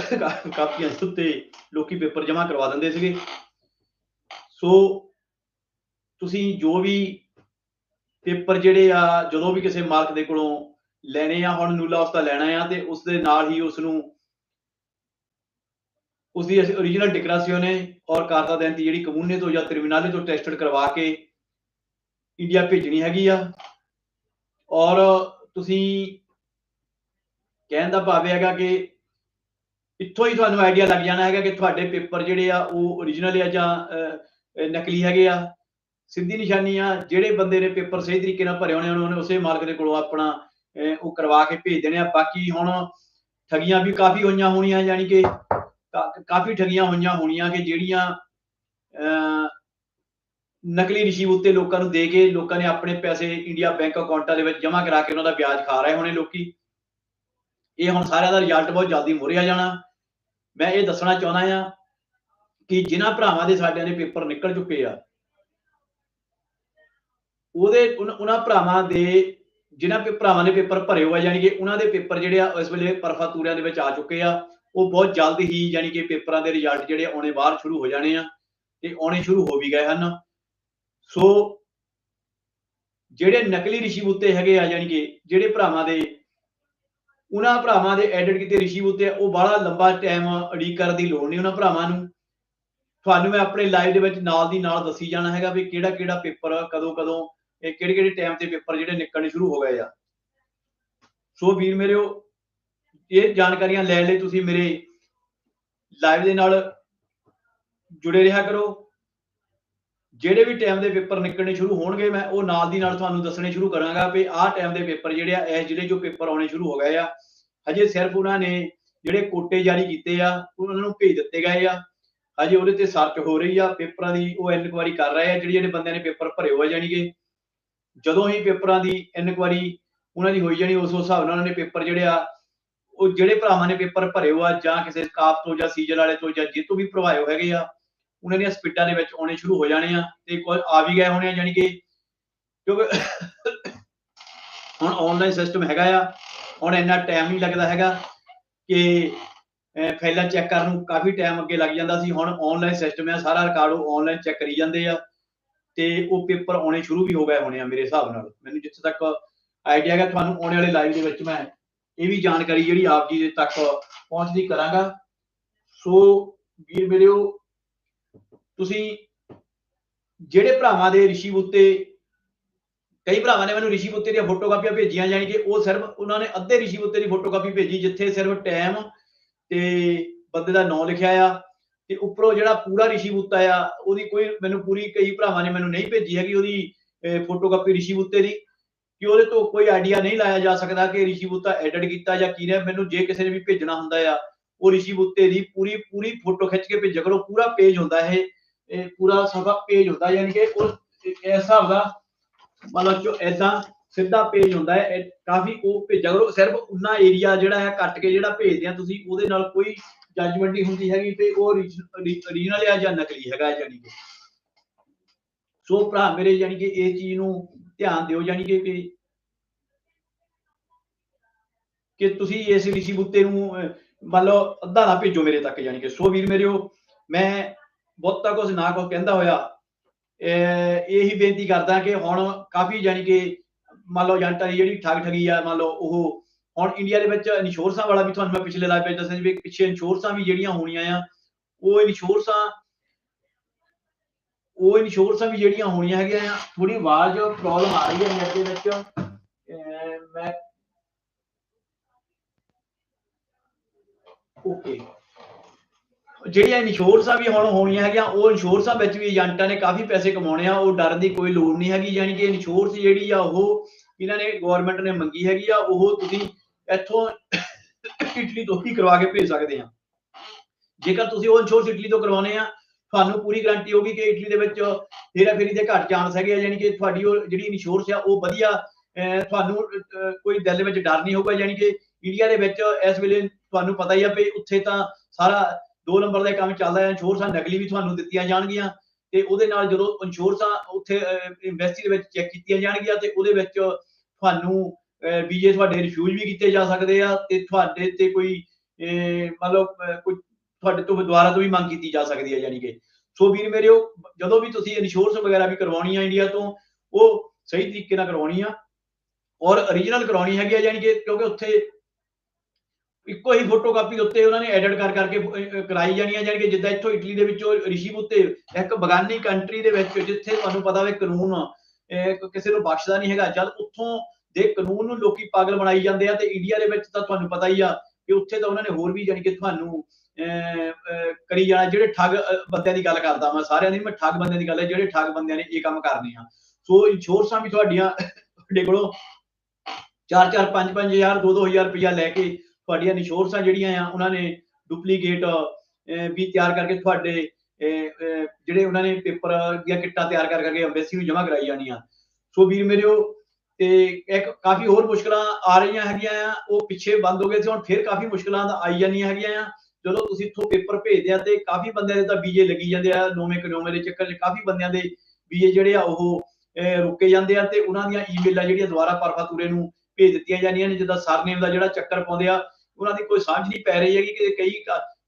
ਕਾਪੀਆਂ ਉੱਤੇ ਲੋਕੀ ਪੇਪਰ ਜਮ੍ਹਾਂ ਕਰਵਾ ਦਿੰਦੇ ਸੀਗੇ। ਸੋ ਤੁਸੀਂ ਜੋ ਵੀ ਪੇਪਰ ਜਿਹੜੇ ਆ, ਜਦੋਂ ਵੀ ਕਿਸੇ ਮਾਲਕ ਦੇ ਕੋਲੋਂ ਲੈਣੇ ਆ, ਹੁਣ ਨੂਲਾ ਉਸਦਾ ਲੈਣਾ ਆ, ਤੇ ਉਸ ਦੇ ਨਾਲ ਹੀ ਉਸ ਨੂੰ ਉਸ ਦੀ origignal ਡਿਕਰਾਸੀਓਨੇ ਔਰ ਕਾਰਤਾ ਦੈਂਤੀ ਜਿਹੜੀ ਕਮੂਨੇ ਤੋਂ ਜਾਂ ਟਰਮੀਨਾਲੇ ਤੋਂ ਟੈਸਟਡ ਕਰਵਾ ਕੇ ਇੰਡੀਆ ਭੇਜਣੀ ਹੈਗੀ ਆ। ਔਰ ਤੁਸੀਂ ਕਹਿਣ ਦਾ ਭਾਵ ਹੈਗਾ ਕਿ ਇੱਥੋਂ ਹੀ ਤੁਹਾਨੂੰ ਆਈਡੀਆ ਲੱਗ ਜਾਣਾ ਹੈਗਾ ਕਿ ਤੁਹਾਡੇ ਪੇਪਰ ਜਿਹੜੇ ਆ, ਉਹ origignal ਆ ਜਾਂ ਨਕਲੀ ਹੈਗੇ ਆ। ਸਿੱਧੀ ਨਿਸ਼ਾਨੀ ਆ, ਜਿਹੜੇ ਬੰਦੇ ਨੇ ਪੇਪਰ ਸਹੀ ਤਰੀਕੇ ਨਾਲ ਭਰੇ ਹੋਣੇ ਉਹਨੇ ਉਸੇ ਮਾਲਕ ਦੇ ਕੋਲੋਂ ਆਪਣਾ ਉਹ ਕਰਵਾ ਕੇ ਭੇਜ ਦੇਣੇ ਆ। ਬਾਕੀ ਹੁਣ ਠਗੀਆਂ ਵੀ ਕਾਫੀ ਹੋਈਆਂ ਹੋਣੀਆਂ, ਯਾਨੀ ਕਿ ਕਾਫੀ ਠਗੀਆਂ ਹੋਈਆਂ ਹੋਣੀਆਂ ਕਿ ਜਿਹੜੀਆਂ ਨਕਲੀ ਰਿਸ਼ੀਵ ਉੱਤੇ ਲੋਕਾਂ ਨੂੰ ਦੇ ਕੇ ਲੋਕਾਂ ਨੇ ਆਪਣੇ ਪੈਸੇ ਇੰਡੀਆ ਬੈਂਕ ਅਕਾਊਂਟਾਂ ਦੇ ਵਿੱਚ ਜਮ੍ਹਾਂ ਕਰਾ ਕੇ ਉਹਨਾਂ ਦਾ ਵਿਆਜ ਖਾ ਰਹੇ ਹੋਣੇ ਲੋਕੀ। ਇਹ ਹੁਣ ਸਾਰਿਆਂ ਦਾ ਰਿਜ਼ਲਟ ਬਹੁਤ ਜਲਦੀ ਮੋਰੇ ਆ ਜਾਣਾ। ਮੈਂ ਇਹ ਦੱਸਣਾ ਚਾਹੁੰਦਾ ਆ ਕਿ ਜਿਨ੍ਹਾਂ ਭਰਾਵਾਂ ਦੇ ਸਾਡਿਆਂ ਦੇ ਪੇਪਰ ਨਿਕਲ ਚੁੱਕੇ ਆ ਉਹਦੇ ਉਹਨਾਂ ਭਰਾਵਾਂ ਦੇ, ਜਿਨ੍ਹਾਂ ਭਰਾਵਾਂ ਨੇ ਪੇਪਰ ਭਰੇ ਹੋਏ ਯਾਨੀ ਕਿ ਉਹਨਾਂ ਦੇ ਪੇਪਰ ਜਿਹੜੇ ਆ, ਇਸ ਵੇਲੇ ਪਰਫਾਤੂਰਿਆਂ ਦੇ ਵਿੱਚ ਆ ਚੁੱਕੇ ਆ, ਉਹ ਬਹੁਤ ਜਲਦ ਹੀ ਯਾਨੀ ਕਿ ਪੇਪਰਾਂ ਦੇ ਰਿਜ਼ਲਟ ਜਿਹੜੇ ਆਉਣੇ ਬਾਹਰ ਸ਼ੁਰੂ ਹੋ ਜਾਣੇ ਆ ਤੇ ਆਉਣੇ ਸ਼ੁਰੂ ਹੋ ਵੀ ਗਏ ਹਨ। ਸੋ ਜਿਹੜੇ ਨਕਲੀ ਰਿਸ਼ੀ ਉੱਤੇ ਹੈਗੇ ਆ ਯਾਨੀ ਕਿ ਜਿਹੜੇ ਭਰਾਵਾਂ ਦੇ, ਉਹਨਾਂ ਭਰਾਵਾਂ ਦੇ ਐਡਿਟ ਕੀਤੇ ਰਿਸ਼ੀਵ ਉੱਤੇ ਉਹ ਬੜਾ ਲੰਬਾ ਟਾਈਮ ਅਡੀਕ ਕਰਨ ਦੀ ਲੋੜ ਨਹੀਂ ਉਹਨਾਂ ਭਰਾਵਾਂ ਨੂੰ। ਤੁਹਾਨੂੰ ਮੈਂ ਆਪਣੇ ਲਾਈਵ ਦੇ ਵਿੱਚ ਨਾਲ ਦੀ ਨਾਲ ਦੱਸੀ ਜਾਣਾ ਹੈਗਾ ਵੀ ਕਿਹੜਾ ਕਿਹੜਾ ਪੇਪਰ ਕਦੋਂ ਕਦੋਂ ਇਹ ਕਿਹੜੇ ਕਿਹੜੇ ਟਾਈਮ ਤੇ ਪੇਪਰ ਜਿਹੜੇ ਨਿਕਲਣੇ ਸ਼ੁਰੂ ਹੋ ਗਏ ਆ। ਸੋ ਵੀਰ ਮੇਰਿਓ ਇਹ ਜਾਣਕਾਰੀਆਂ ਲੈਣ ਲਈ ਤੁਸੀਂ ਮੇਰੇ ਲਾਈਵ ਦੇ ਨਾਲ ਜੁੜੇ ਰਿਹਾ ਕਰੋ। ਜਿਹੜੇ ਵੀ ਟਾਈਮ ਦੇ ਪੇਪਰ ਨਿਕਲਣੇ ਸ਼ੁਰੂ ਹੋਣਗੇ, ਮੈਂ ਉਹ ਨਾਲ ਦੀ ਨਾਲ ਤੁਹਾਨੂੰ ਦੱਸਣੇ ਸ਼ੁਰੂ ਕਰਾਂਗਾ ਵੀ ਆਹ ਟਾਈਮ ਦੇ ਪੇਪਰ ਜਿਹੜੇ ਆ ਇਹ ਜਿਹੜੇ ਜੋ ਪੇਪਰ ਆਉਣੇ ਸ਼ੁਰੂ ਹੋ ਗਏ ਆ। ਹਜੇ ਸਿਰਫ ਉਹਨਾਂ ਨੇ ਜਿਹੜੇ ਕੋਟੇ ਜਾਰੀ ਕੀਤੇ ਆ, ਉਹਨਾਂ ਨੂੰ ਭੇਜ ਦਿੱਤੇ ਗਏ ਆ। ਹਜੇ ਉਹਦੇ ਤੇ ਸਰਚ ਹੋ ਰਹੀ ਆ, ਪੇਪਰਾਂ ਦੀ ਉਹ ਇਨਕੁਆਰੀ ਕਰ ਰਹੇ ਆ, ਜਿਹੜੇ ਜਿਹੜੇ ਬੰਦਿਆਂ ਨੇ ਪੇਪਰ ਭਰੇ ਹੋਏ ਜਾਣਗੇ ਜਦੋਂ ਹੀ ਪੇਪਰਾਂ ਦੀ ਇਨਕੁਆਰੀ ਉਹਨਾਂ ਦੀ ਹੋਈ ਜਾਣੀ, ਉਸ ਹਿਸਾਬ ਨਾਲ ਉਹਨਾਂ ਨੇ ਪੇਪਰ ਜਿਹੜੇ ਆ, ਉਹ ਜਿਹੜੇ ਭਰਾਵਾਂ ਨੇ ਪੇਪਰ ਭਰੇ ਹੋਆ ਜਾਂ ਕਿਸੇ ਕਾਫ ਤੋਂ ਜਾਂ ਸੀਜ਼ਨ ਵਾਲੇ ਤੋਂ ਜਾਂ ਜਿੱਤੋਂ ਵੀ ਭਰਵਾਏ ਹੈਗੇ ਆ, ਉਹਨਾਂ ਦੀਆਂ ਸਪੀਡਾਂ ਦੇ ਵਿੱਚ ਆਉਣੇ ਸ਼ੁਰੂ ਹੋ ਜਾਣੇ ਆ ਤੇ ਕੋਈ ਆ ਵੀ ਗਏ ਹੋਣੇ ਆ ਯਾਨੀ ਕਿ ਕਿਉਂਕਿ ਹੁਣ ਆਨਲਾਈਨ ਸਿਸਟਮ ਹੈਗਾ ਆ, ਹੁਣ ਇੰਨਾ ਟਾਈਮ ਨਹੀਂ ਲੱਗਦਾ ਹੈਗਾ ਕਿ ਫਾਈਲਾਂ ਚੈੱਕ ਕਰਨ ਨੂੰ ਕਾਫੀ ਟਾਈਮ ਅੱਗੇ ਲੱਗ ਜਾਂਦਾ ਸੀ, ਹੁਣ ਆਨਲਾਈਨ ਸਿਸਟਮ ਆ, ਸਾਰਾ ਰਿਕਾਰਡ ਉਹ ਆਨਲਾਈਨ ਚੈੱਕ ਕਰੀ ਜਾਂਦੇ ਆ। ਤੇ ਉਹ ਪੇਪਰ ਆਉਣੇ ਸ਼ੁਰੂ ਵੀ ਹੋ ਗਏ ਹੋਣੇ ਆ ਮੇਰੇ ਹਿਸਾਬ ਨਾਲ। ਮੈਨੂੰ ਜਿੱਥੇ ਤੱਕ ਆਈਡੀਆ ਹੈਗਾ, ਤੁਹਾਨੂੰ ਆਉਣ ਵਾਲੇ ਲਾਈਵ ਦੇ ਵਿੱਚ ਮੈਂ ਇਹ ਵੀ ਜਾਣਕਾਰੀ ਜਿਹੜੀ ਆਪ ਜੀ ਦੇ ਤੱਕ ਪਹੁੰਚਦੀ ਕਰਾਂਗਾ। ਸੋ ਵੀਰ ਮੇਰਿਓ ਤੁਸੀਂ ਜਿਹੜੇ ਭਰਾਵਾਂ ਦੇ ਰਿਸ਼ੀ ਉੱਤੇ ਕਈ ਭਰਾਵਾਂ ਨੇ ਮੈਨੂੰ ਰਿਸ਼ੀ ਪੁੱਤੇ ਦੀਆਂ ਫੋਟੋਕਾਪੀਆਂ ਭੇਜੀਆਂ ਜਾਣੀ ਕਿ ਉਹ ਸਿਰਫ ਉਹਨਾਂ ਨੇ ਅੱਧੇ ਰਿਸ਼ੀ ਪੁੱਤੇ ਦੀ ਫੋਟੋਕਾਪੀ ਭੇਜੀ, ਜਿੱਥੇ ਸਿਰਫ ਟਾਈਮ ਤੇ ਬੰਦੇ ਦਾ ਨਾਮ ਲਿਖਿਆ ਆ। ਤੇ ਉੱਪਰੋਂ ਜਿਹੜਾ ਪੂਰਾ ਰਿਸ਼ੀ ਬੁੱਤਾ ਆ, ਉਹਦੀ ਕੋਈ ਮੈਨੂੰ ਪੂਰੀ ਕਈ ਭਰਾਵਾਂ ਨੇ ਮੈਨੂੰ ਨਹੀਂ ਭੇਜੀ ਹੈਗੀ ਉਹਦੀ ਫੋਟੋਕਾਪੀ ਰਿਸ਼ੀ ਬੁੱਤੇ ਦੀ, ਕਿ ਉਹਦੇ ਤੋਂ ਕੋਈ ਆਈਡੀਆ ਨਹੀਂ ਲਾਇਆ ਜਾ ਸਕਦਾ ਕਿ ਰਿਸ਼ੀ ਬੁੱਤਾ ਐਡਿਟ ਕੀਤਾ ਜਾਂ ਕੀ ਨੇ ਮੈਨੂੰ ਜੇ ਕਿਸੇ ਨੇ ਵੀ ਭੇਜਣਾ ਹੁੰਦਾ ਆ, ਉਹ ਰਿਸ਼ੀ ਬੁੱਤੇ ਦੀ ਪੂਰੀ ਪੂਰੀ ਫੋਟੋ ਖਿੱਚ ਕੇ ਭੇਜਿਆ ਕਰੋ। ਪੂਰਾ ਪੇਜ ਹੁੰਦਾ ਇਹ ਪੂਰਾ ਸਭਾ ਪੇਜ ਹੁੰਦਾ, ਯਾਨੀ ਕਿ ਉਸ ਇਸ ਹਿਸਾਬ ਦਾ ਮਤਲਬ ਜੋ ਐਦਾਂ ਸਿੱਧਾ ਪੇਜ ਹੁੰਦਾ ਹੈ। ਕਾਫੀ ਉਹ ਭੇਜਿਆ ਕਰੋ। ਸਿਰਫ ਉਨਾ ਏਰੀਆ ਜਿਹੜਾ ਹੈ ਕੱਟ ਕੇ ਜਿਹੜਾ ਭੇਜਦੇ ਆ ਤੁਸੀਂ, ਉਹਦੇ ਨਾਲ ਕੋਈ ਜੱਜਮੈਂਟ ਨਹੀਂ ਹੁੰਦੀ ਹੈਗੀ ਤੇ ਉਹ ਓਰੀਜਨਲ ਆ ਜਾਂ ਨਕਲੀ ਹੈਗਾ ਜਾਨੀ ਕਿ। ਸੋ ਭਰਾ ਮੇਰੇ ਜਾਨੀ ਕਿ ਇਹ ਚੀਜ਼ ਨੂੰ ਧਿਆਨ ਦਿਓ ਜਾਨੀ ਕਿ ਕਿ ਤੁਸੀਂ ਇਸ ਰਿਸ਼ੀ ਬੁੱਤੇ ਨੂੰ ਮੰਨ ਲਓ ਅੱਧਾ ਨਾ ਭੇਜੋ ਮੇਰੇ ਤੱਕ ਜਾਨੀ ਕਿ। ਸੋ ਵੀਰ ਮੇਰਿਓ ਮੈਂ ਬਹੁਤਾ ਕੁਝ ਨਾ ਕੁਝ ਕਹਿੰਦਾ ਹੋਇਆ ਅਹ, ਇਹੀ ਬੇਨਤੀ ਕਰਦਾ ਕਿ ਹੁਣ ਕਾਫੀ ਜਾਨੀ ਕਿ ਮੰਨ ਲਓ ਏਜੰਟਾਂ ਦੀ ਜਿਹੜੀ ਠੱਗ ਠਗੀ ਆ ਮੰਨ ਲਓ ਉਹ ਹੁਣ ਇੰਡੀਆ ਦੇ ਵਿੱਚ ਇੰਸ਼ੋਰੈਂਸਾਂ ਵਾਲਾ ਵੀ ਤੁਹਾਨੂੰ ਮੈਂ ਪਿਛਲੇ ਲਾਈਵ ਵਿੱਚ ਦੱਸਿਆ ਸੀ ਵੀ ਪਿੱਛੇ ਇੰਸ਼ੋਰੈਂਸਾਂ ਵੀ ਜਿਹੜੀਆਂ ਹੋਣੀਆਂ ਆ, ਉਹ ਇੰਸ਼ੋਰੈਂਸਾਂ ਉਹ ਇੰਸ਼ੋਰੈਂਸਾਂ ਵੀ ਜਿਹੜੀਆਂ ਹੋਣੀਆਂ ਹੈਗੀਆਂ ਆ ਥੋੜੀ ਆਵਾਜ਼ ਪ੍ਰੋਬਲਮ ਆ ਰਹੀ ਹੈ ਨੈਟ ਦੇ ਵਿੱਚ। ਅਹ ਮੈਂ ਓਕੇ ਜਿਹੜੀਆਂ ਇੰਸ਼ੋਰੈਂਸਾਂ ਵੀ ਹੁਣ ਹੋਣੀਆਂ ਹੈਗੀਆਂ, ਉਹ ਇੰਸ਼ੋਰੈਂਸਾਂ ਵਿੱਚ ਵੀ ਏਜੰਟਾਂ ਨੇ ਕਾਫੀ ਪੈਸੇ ਕਮਾਉਣੇ ਆ, ਉਹ ਡਰਨ ਦੀ ਕੋਈ ਲੋੜ ਨਹੀਂ ਹੈਗੀ, ਯਾਨੀ ਕਿ ਇੰਸ਼ੋਰੈਂਸ ਜਿਹੜੀ ਆ ਉਹ ਇਹਨਾਂ ਨੇ ਗਵਰਨਮੈਂਟ ਨੇ ਮੰਗੀ ਹੈਗੀ ਆ, ਉਹ ਤੁਸੀਂ ਇੱਥੋਂ ਇਟਲੀ ਤੋਂ ਹੀ ਕਰਵਾ ਕੇ ਭੇਜ ਸਕਦੇ ਆ ਜੇਕਰ ਤੁਸੀਂ ਉਹ ਇੰਸ਼ੋਰੈਂਸ ਇਟਲੀ ਤੋਂ ਕਰਵਾਉਣੇ ਆ ਤੁਹਾਨੂੰ ਪੂਰੀ ਗਾਰੰਟੀ ਹੋਗੀ ਕਿ ਇਟਲੀ ਦੇ ਵਿੱਚ ਹੇਰਾ ਫੇਰੀ ਦੇ ਘੱਟ ਚਾਂਸ ਹੈਗੇ ਆ, ਯਾਨੀ ਕਿ ਤੁਹਾਡੀ ਉਹ ਜਿਹੜੀ ਇੰਸ਼ੋਰੈਂਸ ਆ, ਉਹ ਵਧੀਆ ਤੁਹਾਨੂੰ ਕੋਈ ਦਿਲ ਵਿੱਚ ਡਰ ਨਹੀਂ ਹੋਊਗਾ, ਯਾਨੀ ਕਿ ਇੰਡੀਆ ਦੇ ਵਿੱਚ ਇਸ ਵੇਲੇ ਤੁਹਾਨੂੰ ਪਤਾ ਹੀ ਆ ਵੀ ਉੱਥੇ ਤਾਂ ਸਾਰਾ ਦੋ ਨੰਬਰ ਦਾ ਕੰਮ ਚੱਲਦਾ ਹੈ ਇੰਸ਼ੋਰੈਂਸਾਂ ਨਕਲੀ ਵੀ ਤੁਹਾਨੂੰ ਦਿੱਤੀਆਂ ਜਾਣਗੀਆਂ ਤੇ ਉਹਦੇ ਨਾਲ ਜਦੋਂ ਇੰਸ਼ੋਰੈਂਸਾਂ ਉੱਥੇ ਇਨਵੈਸਟੀ ਦੇ ਵਿੱਚ ਚੈੱਕ ਕੀਤੀਆਂ ਜਾਣਗੀਆਂ ਤੇ ਉਹਦੇ ਵਿੱਚ ਤੁਹਾਨੂੰ ਵੀਜ਼ੇ ਤੁਹਾਡੇ ਰਿਫਿਊਜ਼ ਵੀ ਕੀਤੇ ਜਾ ਸਕਦੇ ਆ ਤੇ ਤੁਹਾਡੇ ਤੇ ਕੋਈ ਮਤਲਬ ਕੋਈ ਤੁਹਾਡੇ ਤੋਂ ਦੁਬਾਰਾ ਤੋਂ ਵੀ ਮੰਗ ਕੀਤੀ ਜਾ ਸਕਦੀ ਹੈ ਯਾਨੀ ਕਿ। ਸੋ ਵੀਰ ਮੇਰਿਓ, ਜਦੋਂ ਵੀ ਤੁਸੀਂ ਇੰਸ਼ੋਰੈਂਸ ਵਗੈਰਾ ਵੀ ਕਰਵਾਉਣੀ ਆ ਇੰਡੀਆ ਤੋਂ, ਉਹ ਸਹੀ ਤਰੀਕੇ ਨਾਲ ਕਰਵਾਉਣੀ ਆ ਔਰ origignal ਕਰਵਾਉਣੀ ਹੈਗੀ ਆ ਯਾਨੀ ਕਿ ਕਿਉਂਕਿ ਉੱਥੇ ਇੱਕੋ ਹੀ ਫੋਟੋਕਾਪੀ ਦੇ ਉੱਤੇ ਉਹਨਾਂ ਨੇ ਐਡਿਟ ਕਰ ਕਰਕੇ ਕਰਾਈ ਜਾਣੀ ਆ ਯਾਨੀ ਕਿ ਜਿੱਦਾਂ ਇੱਥੋਂ ਇਟਲੀ ਦੇ ਵਿੱਚੋਂ ਰਿਸ਼ੀ ਉੱਤੇ ਇੱਕ ਬਗਾਨੀ ਕੰਟਰੀ ਦੇ ਵਿੱਚ ਜਿੱਥੇ ਤੁਹਾਨੂੰ ਪਤਾ ਹੋਵੇ ਕਾਨੂੰਨ ਕਿਸੇ ਨੂੰ ਬਖਸ਼ਦਾ ਨਹੀਂ ਹੈਗਾ। ਜਦ ਉੱਥੋਂ ਦੇ ਕਾਨੂੰਨ ਨੂੰ ਲੋਕੀ ਪਾਗਲ ਬਣਾਈ ਜਾਂਦੇ ਆ ਤੇ ਇੰਡੀਆ ਦੇ ਵਿੱਚ ਤਾਂ ਤੁਹਾਨੂੰ ਪਤਾ ਹੀ ਆ ਕਿ ਉੱਥੇ ਤਾਂ ਉਹਨਾਂ ਨੇ ਹੋਰ ਵੀ ਜਾਨੀ ਕਿ ਤੁਹਾਨੂੰ ਕਰੀ ਜਾਣਾ, ਜਿਹੜੇ ਠੱਗ ਬੰਦਿਆਂ ਦੀ ਗੱਲ ਕਰਦਾ ਮੈਂ ਸਾਰਿਆਂ ਦੀ ਮੈਂ ਠੱਗ ਬੰਦਿਆਂ ਦੀ ਗੱਲ ਹੈ, ਜਿਹੜੇ ਠੱਗ ਬੰਦਿਆਂ ਨੇ ਇਹ ਕੰਮ ਕਰਨੇ ਆ। ਸੋ ਇੰਸ਼ੋਰੈਂਸਾਂ ਵੀ ਤੁਹਾਡੀਆਂ, ਤੁਹਾਡੇ ਕੋਲੋਂ 4-4 5-5000 2-2000 ਰੁਪਇਆ ਲੈ ਕੇ ਤੁਹਾਡੀਆਂ ਇੰਸ਼ੋਰੈਂਸਾਂ ਜਿਹੜੀਆਂ ਆ, ਉਹਨਾਂ ਨੇ ਡੁਪਲੀਕੇਟ ਵੀ ਤਿਆਰ ਕਰਕੇ ਤੁਹਾਡੇ ਜਿਹੜੇ ਉਹਨਾਂ ਨੇ ਪੇਪਰ ਦੀਆਂ ਕਿੱਟਾਂ ਤਿਆਰ ਕਰ ਕਰਕੇ ਐਮਬੈਸੀ ਨੂੰ ਜਮ੍ਹਾਂ ਕਰਾਈ ਜਾਣੀਆਂ। ਸੋ ਵੀਰ ਮੇਰਿਓ ਤੇ ਇੱਕ ਕਾਫੀ ਹੋਰ ਮੁਸ਼ਕਲਾਂ ਆ ਰਹੀਆਂ ਹੈਗੀਆਂ ਆ ਉਹ ਪਿੱਛੇ ਬੰਦ ਹੋ ਗਏ ਸੀ ਹੁਣ ਫਿਰ ਕਾਫੀ ਮੁਸ਼ਕਲਾਂ ਤਾਂ ਆਈ ਜਾਂਦੀਆਂ ਹੈਗੀਆਂ ਆ। ਜਦੋਂ ਤੁਸੀਂ ਇੱਥੋਂ ਪੇਪਰ ਭੇਜਦੇ ਆ ਤੇ ਕਾਫੀ ਬੰਦਿਆਂ ਦੇ ਤਾਂ ਵੀਜ਼ੇ ਲੱਗੀ ਜਾਂਦੇ ਆ ਨੌਵੇਂ ਕਨੋਵੇਂ ਦੇ ਚੱਕਰ 'ਚ ਕਾਫੀ ਬੰਦਿਆਂ ਦੇ ਵੀਜ਼ੇ ਜਿਹੜੇ ਆ ਉਹ ਰੁਕੇ ਜਾਂਦੇ ਆ ਤੇ ਉਹਨਾਂ ਦੀਆਂ ਈਮੇਲਾਂ ਜਿਹੜੀਆਂ ਦੁਬਾਰਾ ਪਰਫਾਤੂਰੇ ਨੂੰ ਭੇਜ ਦਿੱਤੀਆਂ ਜਾਂਦੀਆਂ ਨੇ ਜਿੱਦਾਂ ਸਰਨੇਮ ਦਾ ਜਿਹੜਾ ਚੱਕਰ ਪਾਉਂਦੇ ਆ ਉਹਨਾਂ ਦੀ ਕੋਈ ਸਮਝ ਨਹੀਂ ਪੈ ਰਹੀ ਹੈਗੀ ਕਿ ਕਈ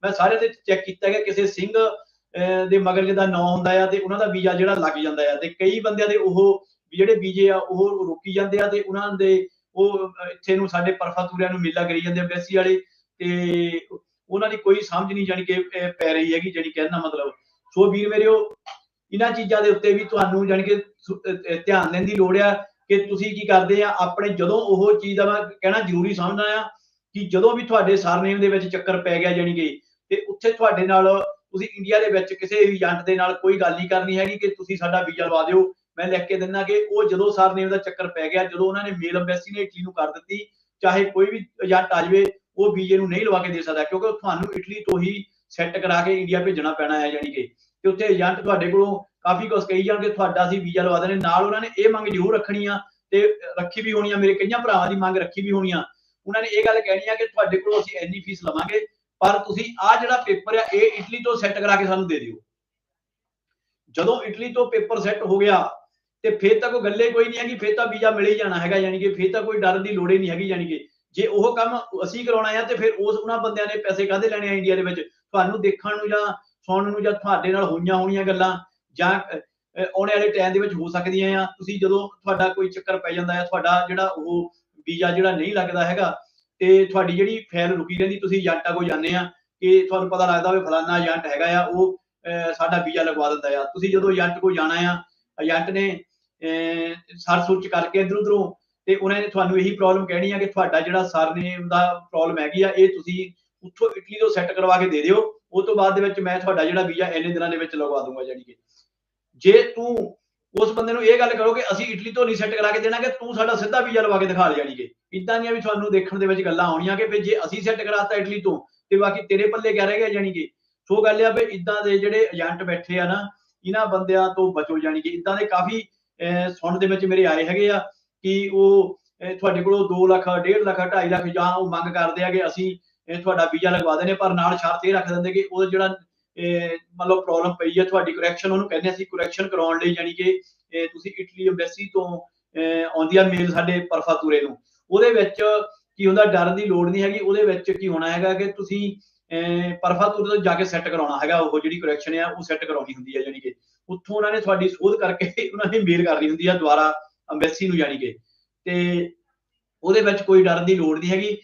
ਮੈਂ ਸਾਰੇ ਦੇ ਚੈੱਕ ਕੀਤਾ ਗਿਆ ਕਿਸੇ ਸਿੰਘ ਅਹ, ਦੇ ਮਗਰ ਜਿਹਦਾ ਨਾਂ ਹੁੰਦਾ ਆ ਤੇ ਉਹਨਾਂ ਦਾ ਵੀਜ਼ਾ ਜਿਹੜਾ ਲੱਗ ਜਾਂਦਾ ਆ ਤੇ ਕਈ ਬੰਦਿਆਂ ਦੇ ਉਹ ਵੀ ਜਿਹੜੇ ਵੀਜ਼ੇ ਆ, ਉਹ ਰੋਕੀ ਜਾਂਦੇ ਆ ਤੇ ਉਹਨਾਂ ਦੇ ਉਹ ਇੱਥੇ ਨੂੰ ਸਾਡੇ ਪਰਫਾਤੂਰਿਆਂ ਨੂੰ ਮੇਲਾ ਕਰੀ ਜਾਂਦੇ ਆ ਐਮਬੈਸੀ ਵਾਲੇ ਤੇ ਉਹਨਾਂ ਦੀ ਕੋਈ ਸਮਝ ਨਹੀਂ ਜਾਣੀ ਕਿ ਪੈ ਰਹੀ ਹੈਗੀ ਜਿਹੜੀ ਕਹਿਣ ਮਤਲਬ। ਸੋ ਵੀਰ ਮੇਰਿਓ, ਇਹਨਾਂ ਚੀਜ਼ਾਂ ਦੇ ਉੱਤੇ ਵੀ ਤੁਹਾਨੂੰ ਜਾਣੀ ਕਿ ਧਿਆਨ ਦੇਣ ਦੀ ਲੋੜ ਆ ਕਿ ਤੁਸੀਂ ਕੀ ਕਰਦੇ ਆ, ਆਪਣੇ ਜਦੋਂ ਉਹ ਚੀਜ਼ ਦਾ ਮੈਂ ਕਹਿਣਾ ਜ਼ਰੂਰੀ ਸਮਝਦਾ ਆ ਕਿ ਜਦੋਂ ਵੀ ਤੁਹਾਡੇ ਸਰਨੇਮ ਦੇ ਵਿੱਚ ਚੱਕਰ ਪੈ ਗਿਆ ਜਾਣੀ ਕਿ, ਤੇ ਉੱਥੇ ਤੁਹਾਡੇ ਨਾਲ ਤੁਸੀਂ ਇੰਡੀਆ ਦੇ ਵਿੱਚ ਕਿਸੇ ਵੀ ਏਜੰਟ ਦੇ ਨਾਲ ਕੋਈ ਗੱਲ ਨਹੀਂ ਕਰਨੀ ਹੈਗੀ ਕਿ ਤੁਸੀਂ ਸਾਡਾ ਵੀਜ਼ਾ ਲਵਾ ਦਿਓ। ਮੈਂ ਲਿਖ ਕੇ ਦਿੰਦਾ ਕਿ ਉਹ ਜਦੋਂ ਸਰਨੇਮ ਦਾ ਚੱਕਰ ਪੈ ਗਿਆ, ਜਦੋਂ ਉਹਨਾਂ ਨੇ ਮੇਲ ਐਮਬੈਸੀ ਨੇ ਇਟਲੀ ਨੂੰ ਕਰ ਦਿੱਤੀ, ਚਾਹੇ ਕੋਈ ਵੀ ਏਜੰਟ ਆ ਜਾਵੇ, ਉਹ ਵੀਜ਼ੇ ਨੂੰ ਨਹੀਂ ਲਵਾ ਕੇ ਦੇ ਸਕਦਾ, ਕਿਉਂਕਿ ਤੁਹਾਨੂੰ ਇਟਲੀ ਤੋਂ ਹੀ ਸੈੱਟ ਕਰਾ ਕੇ ਇੰਡੀਆ ਭੇਜਣਾ ਪੈਣਾ ਹੈ, ਜਾਣੀ ਕਿ ਤੇ ਉੱਥੇ ਏਜੰਟ ਤੁਹਾਡੇ ਕੋਲੋਂ ਕਾਫੀ ਕੁਝ ਕਹੀ ਜਾਣਗੇ, ਤੁਹਾਡਾ ਅਸੀਂ ਵੀਜ਼ਾ ਲਵਾ ਦੇਣੇ, ਨਾਲ ਉਹਨਾਂ ਨੇ ਇਹ ਮੰਗ ਜ਼ਰੂਰ ਰੱਖਣੀ ਆ, ਤੇ ਰੱਖੀ ਵੀ ਹੋਣੀ ਆ, ਮੇਰੇ ਕਈਆਂ ਭਰਾਵਾਂ ਦੀ ਮੰਗ ਰੱਖੀ ਵੀ ਹੋਣੀ ਆ। ਉਹਨਾਂ ਨੇ ਇਹ ਗੱਲ ਕਹਿਣੀ ਆ ਕਿ ਤੁਹਾਡੇ ਕੋਲੋਂ ਅਸੀਂ ਇੰਨੀ ਫੀਸ ਲਵਾਂਗੇ, ਪਰ ਤੁਸੀਂ ਆ ਜਿਹੜਾ ਪੇਪਰ ਆ, ਇਹ ਇਟਲੀ ਤੋਂ ਸੈੱਟ ਕਰਾ ਕੇ ਸਾਨੂੰ ਦੇ ਦਿਓ। ਜਦੋਂ ਇਟਲੀ ਤੋਂ ਪੇਪਰ ਸੈੱਟ ਹੋ ਗਿਆ ਤੇ ਫੇਰ ਤਾਂ ਕੋਈ ਗੱਲੇ ਕੋਈ ਨਹੀਂ ਹੈਗੀ ਫਿਰ ਤਾਂ ਵੀਜ਼ਾ ਮਿਲ ਹੀ ਜਾਣਾ ਹੈਗਾ ਯਾਨੀ ਕਿ ਫੇਰ ਤਾਂ ਕੋਈ ਡਰਨ ਦੀ ਲੋੜ ਹੀ ਨਹੀਂ ਹੈਗੀ ਯਾਨੀ ਕਿ ਜੇ ਉਹ ਕੰਮ ਅਸੀਂ ਕਰਾਉਣਾ ਆ ਤੇ ਫਿਰ ਉਸ ਉਹਨਾਂ ਬੰਦਿਆਂ ਨੇ ਪੈਸੇ ਕਾਹਦੇ ਲੈਣੇ ਆ ਇੰਡੀਆ ਦੇ ਵਿੱਚ? ਤੁਹਾਨੂੰ ਦੇਖਣ ਨੂੰ ਜਾਂ ਸੁਣਨ ਨੂੰ ਜਾਂ ਤੁਹਾਡੇ ਨਾਲ ਹੋਈਆਂ ਹੋਣੀਆਂ ਗੱਲਾਂ ਜਾਂ ਅਹ, ਵਾਲੇ ਟਾਈਮ ਦੇ ਵਿੱਚ ਹੋ ਸਕਦੀਆਂ ਆ। ਤੁਸੀਂ ਜਦੋਂ ਤੁਹਾਡਾ ਕੋਈ ਚੱਕਰ ਪੈ ਜਾਂਦਾ ਹੈ ਤੁਹਾਡਾ ਜਿਹੜਾ ਉਹ ਵੀਜ਼ਾ ਜਿਹੜਾ ਨਹੀਂ ਲੱਗਦਾ ਹੈਗਾ ਤੇ ਤੁਹਾਡੀ ਜਿਹੜੀ ਫਾਈਲ ਰੁਕੀ ਰਹਿੰਦੀ ਤੁਸੀਂ ਏਜੰਟਾਂ ਕੋਲ ਜਾਂਦੇ ਆ ਕਿ ਤੁਹਾਨੂੰ ਪਤਾ ਲੱਗਦਾ ਵੀ ਫਲਾਨਾ ਏਜੰਟ ਹੈਗਾ ਆ ਉਹ ਅਹ ਸਾਡਾ ਵੀਜ਼ਾ ਲਗਵਾ ਦਿੰਦਾ ਆ। ਤੁਸੀਂ ਜਦੋਂ ਏਜੰਟ ਕੋਲ ਜਾਣਾ ਆ ਏਜੰਟ ਨੇ ਸਰ ਸੁਰਚ ਕਰਕੇ ਇਧਰ ਉਧਰੋਂ, ਤੇ ਉਹਨਾਂ ਨੇ ਤੁਹਾਨੂੰ ਇਹੀ ਪ੍ਰੋਬਲਮ ਕਹਿਣੀ ਆ ਕਿ ਤੁਹਾਡਾ ਜਿਹੜਾ ਸਰਨੇਮ ਦਾ ਪ੍ਰੋਬਲਮ ਹੈਗੀ ਆ, ਇਹ ਤੁਸੀਂ ਉੱਥੋਂ ਇਟਲੀ ਤੋਂ ਸੈੱਟ ਕਰਵਾ ਕੇ ਦੇ ਦਿਓ ਉਸ ਤੋਂ ਬਾਅਦ ਦੇ ਵਿੱਚ ਮੈਂ ਤੁਹਾਡਾ ਜਿਹੜਾ ਵੀਜ਼ਾ ਇੰਨੇ ਦਿਨਾਂ ਦੇ ਵਿੱਚ ਲਗਵਾ ਦੂੰਗਾ ਜਾਨੀ ਕਿ। ਜੇ ਤੂੰ ਉਸ ਬੰਦੇ ਨੂੰ ਇਹ ਗੱਲ ਕਰੋ ਕਿ ਅਸੀਂ ਇਟਲੀ ਤੋਂ ਨਹੀਂ ਸੈੱਟ ਕਰਾ ਕੇ ਦੇਣਾ ਕਿ ਤੂੰ ਸਾਡਾ ਸਿੱਧਾ ਵੀਜ਼ਾ ਲਵਾ ਕੇ ਦਿਖਾ ਦੇ ਜਾਨੀ ਕਿ। ਇਦਾਂ ਦੀਆਂ ਵੀ ਤੁਹਾਨੂੰ ਦੇਖਣ ਦੇ ਵਿੱਚ ਗੱਲਾਂ ਆਉਣੀਆਂ ਕਿ ਵੀ ਜੇ ਅਸੀਂ ਸੈੱਟ ਕਰਾਤਾ ਇਟਲੀ ਤੋਂ, ਤੇ ਬਾਕੀ ਤੇਰੇ ਪੱਲੇ ਕਿਆ ਰਹਿ ਗਿਆ ਜਾਨੀ ਕਿ। ਸੋ ਗੱਲ ਆ ਵੀ ਇਦਾਂ ਦੇ ਜਿਹੜੇ ਏਜੰਟ ਬੈਠੇ ਆ ਨਾ, ਇਹਨਾਂ ਬੰਦਿਆਂ ਤੋਂ ਬਚੋ ਜਾਨੀ ਕਿ ਇਦਾਂ ਦੇ ਕਾਫੀ ਸੁਣ ਦੇ ਵਿੱਚ ਮੇਰੇ ਆਏ ਹੈਗੇ ਆ ਕਿ ਉਹ ਤੁਹਾਡੇ ਕੋਲੋਂ 2 ਲੱਖ 1.5 ਲੱਖ 2.5 ਲੱਖ ਜਾਂ ਉਹ ਮੰਗ ਕਰਦੇ ਆ ਕਿ ਅਸੀਂ ਤੁਹਾਡਾ ਵੀਜ਼ਾ ਲਗਵਾ ਦੇਣੇ ਪਰ ਨਾਲ ਸ਼ਰਤ ਇਹ ਰੱਖ ਦਿੰਦੇ ਕਿ ਉਹ ਜਿਹੜਾ ਮਤਲਬ ਪ੍ਰੋਬਲਮ ਪਈ ਹੈ ਤੁਹਾਡੀ ਕਰੈਕਸ਼ਨ ਉਹਨੂੰ ਕਹਿੰਦੇ ਅਸੀਂ ਕਰੈਕਸ਼ਨ ਕਰਾਉਣ ਲਈ ਯਾਨੀ ਕਿ ਤੁਸੀਂ ਇਟਲੀ ਐਮਬੈਸੀ ਤੋਂ ਅਹ, ਆਉਂਦੀ ਆ ਮੇਲ ਸਾਡੇ ਪਰਫਾਤੂਰੇ ਨੂੰ। ਉਹਦੇ ਵਿੱਚ ਕੀ ਹੁੰਦਾ ਡਰ ਦੀ ਲੋੜ ਨਹੀਂ ਹੈਗੀ ਉਹਦੇ ਵਿੱਚ ਕੀ ਹੋਣਾ ਹੈਗਾ ਕਿ ਤੁਸੀਂ ਅਹ, ਪਰਫਾਤੂਰੇ ਤੋਂ ਜਾ ਕੇ ਸੈੱਟ ਕਰਾਉਣਾ ਹੈਗਾ ਉਹ ਜਿਹੜੀ ਕਰੈਕਸ਼ਨ ਆ ਉਹ ਸੈੱਟ ਕਰਾਉਣੀ ਹੁੰਦੀ ਹੈ ਯਾਨੀ ਕਿ। ਉੱਥੋਂ ਉਹਨਾਂ ਨੇ ਤੁਹਾਡੀ ਸੋਧ ਕਰਕੇ ਉਹਨਾਂ ਨੇ ਮੇਲ ਕਰਨੀ ਹੁੰਦੀ ਆ ਦੁਆਰਾ ਐਮਬੈਸੀ ਨੂੰ ਯਾਨੀ ਕਿ। ਤੇ ਉਹਦੇ ਵਿੱਚ ਕੋਈ ਡਰਨ ਦੀ ਲੋੜ ਨਹੀਂ ਹੈਗੀ।